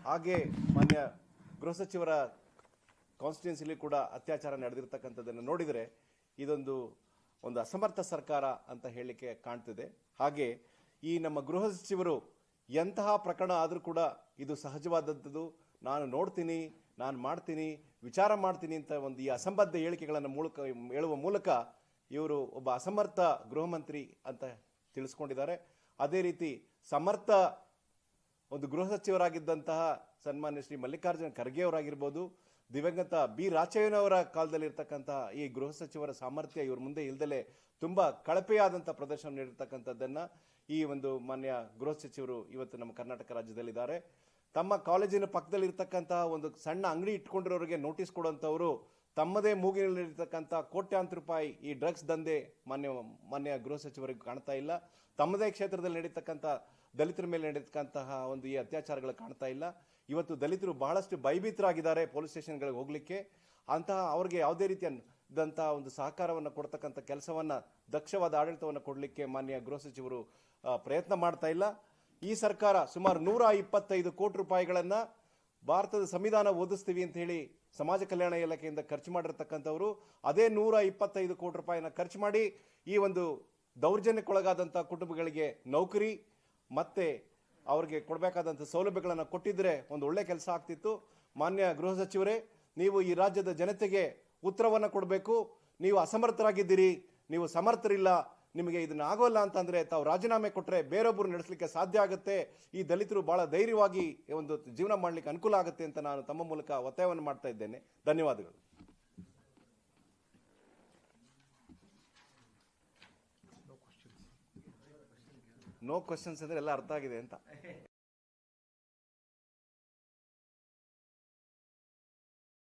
ಹಾಗೆ ಮಾನ್ಯ ಗೃಹ ಸಚಿವರ ಕಾನ್ಸ್ಟಿಟ್ಯೂನ್ಸಿಲಿ ಕೂಡ ಅತ್ಯಾಚಾರ ನಡೆದಿರ್ತಕ್ಕಂಥದ್ದನ್ನು ನೋಡಿದರೆ ಇದೊಂದು ಒಂದು ಅಸಮರ್ಥ ಸರ್ಕಾರ ಅಂತ ಹೇಳಲಿಕ್ಕೆ ಕಾಣ್ತಿದೆ. ಹಾಗೆ ಈ ನಮ್ಮ ಗೃಹ ಸಚಿವರು ಎಂತಹ ಪ್ರಕರಣ ಆದರೂ ಕೂಡ ಇದು ಸಹಜವಾದಂಥದ್ದು. ನಾನು ನೋಡ್ತೀನಿ, ನಾನು ಮಾಡ್ತೀನಿ ವಿಚಾರ ಮಾಡ್ತೀನಿ ಅಂತ ಒಂದು ಈ ಅಸಂಬದ್ಧ ಹೇಳಿಕೆಗಳನ್ನು ಮೂಲಕ, ಹೇಳುವ ಮೂಲಕ ಇವರು ಒಬ್ಬ ಅಸಮರ್ಥ ಗೃಹ ಮಂತ್ರಿ ಅಂತ ತಿಳಿಸ್ಕೊಂಡಿದ್ದಾರೆ. ಅದೇ ರೀತಿ ಸಮರ್ಥ ಒಂದು ಗೃಹ ಸಚಿವರಾಗಿದ್ದಂತಹ ಸನ್ಮಾನ್ಯ ಶ್ರೀ ಮಲ್ಲಿಕಾರ್ಜುನ ಖರ್ಗೆ ಅವರಾಗಿರ್ಬೋದು, ದಿವಂಗತ ಬಿ ರಾಚಯ್ಯನವರ ಕಾಲದಲ್ಲಿ ಇರ್ತಕ್ಕಂತಹ ಈ ಗೃಹ ಸಚಿವರ ಸಾಮರ್ಥ್ಯ ಇವ್ರ ಮುಂದೆ ಇಲ್ದಲೆ ತುಂಬ ಕಳಪೆಯಾದಂಥ ಪ್ರದರ್ಶನ ನೀಡಿರ್ತಕ್ಕಂಥದ್ದನ್ನು ಈ ಒಂದು ಮಾನ್ಯ ಗೃಹ ಸಚಿವರು ಇವತ್ತು ನಮ್ಮ ಕರ್ನಾಟಕ ರಾಜ್ಯದಲ್ಲಿದ್ದಾರೆ. ತಮ್ಮ ಕಾಲೇಜಿನ ಪಕ್ಕದಲ್ಲಿ ಇರ್ತಕ್ಕಂತಹ ಒಂದು ಸಣ್ಣ ಅಂಗಡಿ ಇಟ್ಕೊಂಡಿರೋರಿಗೆ ನೋಟಿಸ್ ಕೊಡುವಂಥವರು ತಮ್ಮದೇ ಮೂಗಿನಲ್ಲಿರ್ತಕ್ಕಂಥ ಕೋಟ್ಯಾಂತರ ರೂಪಾಯಿ ಈ ಡ್ರಗ್ಸ್ ದಂಧೆ ಮಾನ್ಯ ಮಾನ್ಯ ಗೃಹ ಸಚಿವರಿಗೆ ಕಾಣ್ತಾ ಇಲ್ಲ. ತಮ್ಮದೇ ಕ್ಷೇತ್ರದಲ್ಲಿ ನಡೀತಕ್ಕಂಥ ದಲಿತರ ಮೇಲೆ ನಡೀತಕ್ಕಂತಹ ಒಂದು ಈ ಅತ್ಯಾಚಾರಗಳು ಕಾಣ್ತಾ ಇಲ್ಲ. ಇವತ್ತು ದಲಿತರು ಬಹಳಷ್ಟು ಭಯಭೀತರಾಗಿದ್ದಾರೆ ಪೊಲೀಸ್ ಸ್ಟೇಷನ್ಗಳಿಗೆ ಹೋಗಲಿಕ್ಕೆ. ಅಂತಹ ಅವ್ರಿಗೆ ಯಾವುದೇ ರೀತಿಯಾದಂತಹ ಒಂದು ಸಹಕಾರವನ್ನು ಕೊಡ್ತಕ್ಕಂಥ ಕೆಲಸವನ್ನು ದಕ್ಷವಾದ ಆಡಳಿತವನ್ನು ಕೊಡಲಿಕ್ಕೆ ಮಾನ್ಯ ಗೃಹ ಸಚಿವರು ಪ್ರಯತ್ನ ಮಾಡ್ತಾ ಇಲ್ಲ. ಈ ಸರ್ಕಾರ ಸುಮಾರು ನೂರ ಇಪ್ಪತ್ತೈದು ಕೋಟಿ ರೂಪಾಯಿಗಳನ್ನು ಭಾರತದ ಸಂವಿಧಾನ ಓದಿಸ್ತೀವಿ ಅಂತ ಹೇಳಿ ಸಮಾಜ ಕಲ್ಯಾಣ ಇಲಾಖೆಯಿಂದ ಖರ್ಚು ಮಾಡಿರ್ತಕ್ಕಂಥವರು, ಅದೇ ನೂರ ಇಪ್ಪತ್ತೈದು ಕೋಟಿ ರೂಪಾಯಿನ ಖರ್ಚು ಮಾಡಿ ಈ ಒಂದು ದೌರ್ಜನ್ಯಕ್ಕೊಳಗಾದಂಥ ಕುಟುಂಬಗಳಿಗೆ ನೌಕರಿ ಮತ್ತೆ ಅವ್ರಿಗೆ ಕೊಡಬೇಕಾದಂಥ ಸೌಲಭ್ಯಗಳನ್ನು ಕೊಟ್ಟಿದ್ದರೆ ಒಂದು ಒಳ್ಳೆ ಕೆಲಸ ಆಗ್ತಿತ್ತು. ಮಾನ್ಯ ಗೃಹ ಸಚಿವರೇ, ನೀವು ಈ ರಾಜ್ಯದ ಜನತೆಗೆ ಉತ್ತರವನ್ನು ಕೊಡಬೇಕು. ನೀವು ಅಸಮರ್ಥರಾಗಿದ್ದೀರಿ. ನೀವು ಸಮರ್ಥರಿಲ್ಲ. ನಿಮಗೆ ಇದನ್ನ ಆಗೋಲ್ಲ ಅಂತಂದರೆ ತಾವು ರಾಜೀನಾಮೆ ಕೊಟ್ಟರೆ ಬೇರೊಬ್ಬರು ನಡೆಸಲಿಕ್ಕೆ ಸಾಧ್ಯ ಆಗುತ್ತೆ. ಈ ದಲಿತರು ಬಹಳ ಧೈರ್ಯವಾಗಿ ಒಂದು ಜೀವನ ಮಾಡಲಿಕ್ಕೆ ಅನುಕೂಲ ಆಗುತ್ತೆ ಅಂತ ನಾನು ತಮ್ಮ ಮೂಲಕ ಒತ್ತಾಯವನ್ನು ಮಾಡ್ತಾ ಇದ್ದೇನೆ. ಧನ್ಯವಾದಗಳು. ನೋ ಕ್ವಶನ್ಸ್ ಅಂದ್ರೆ ಎಲ್ಲ ಅರ್ಥ ಆಗಿದೆ ಅಂತ.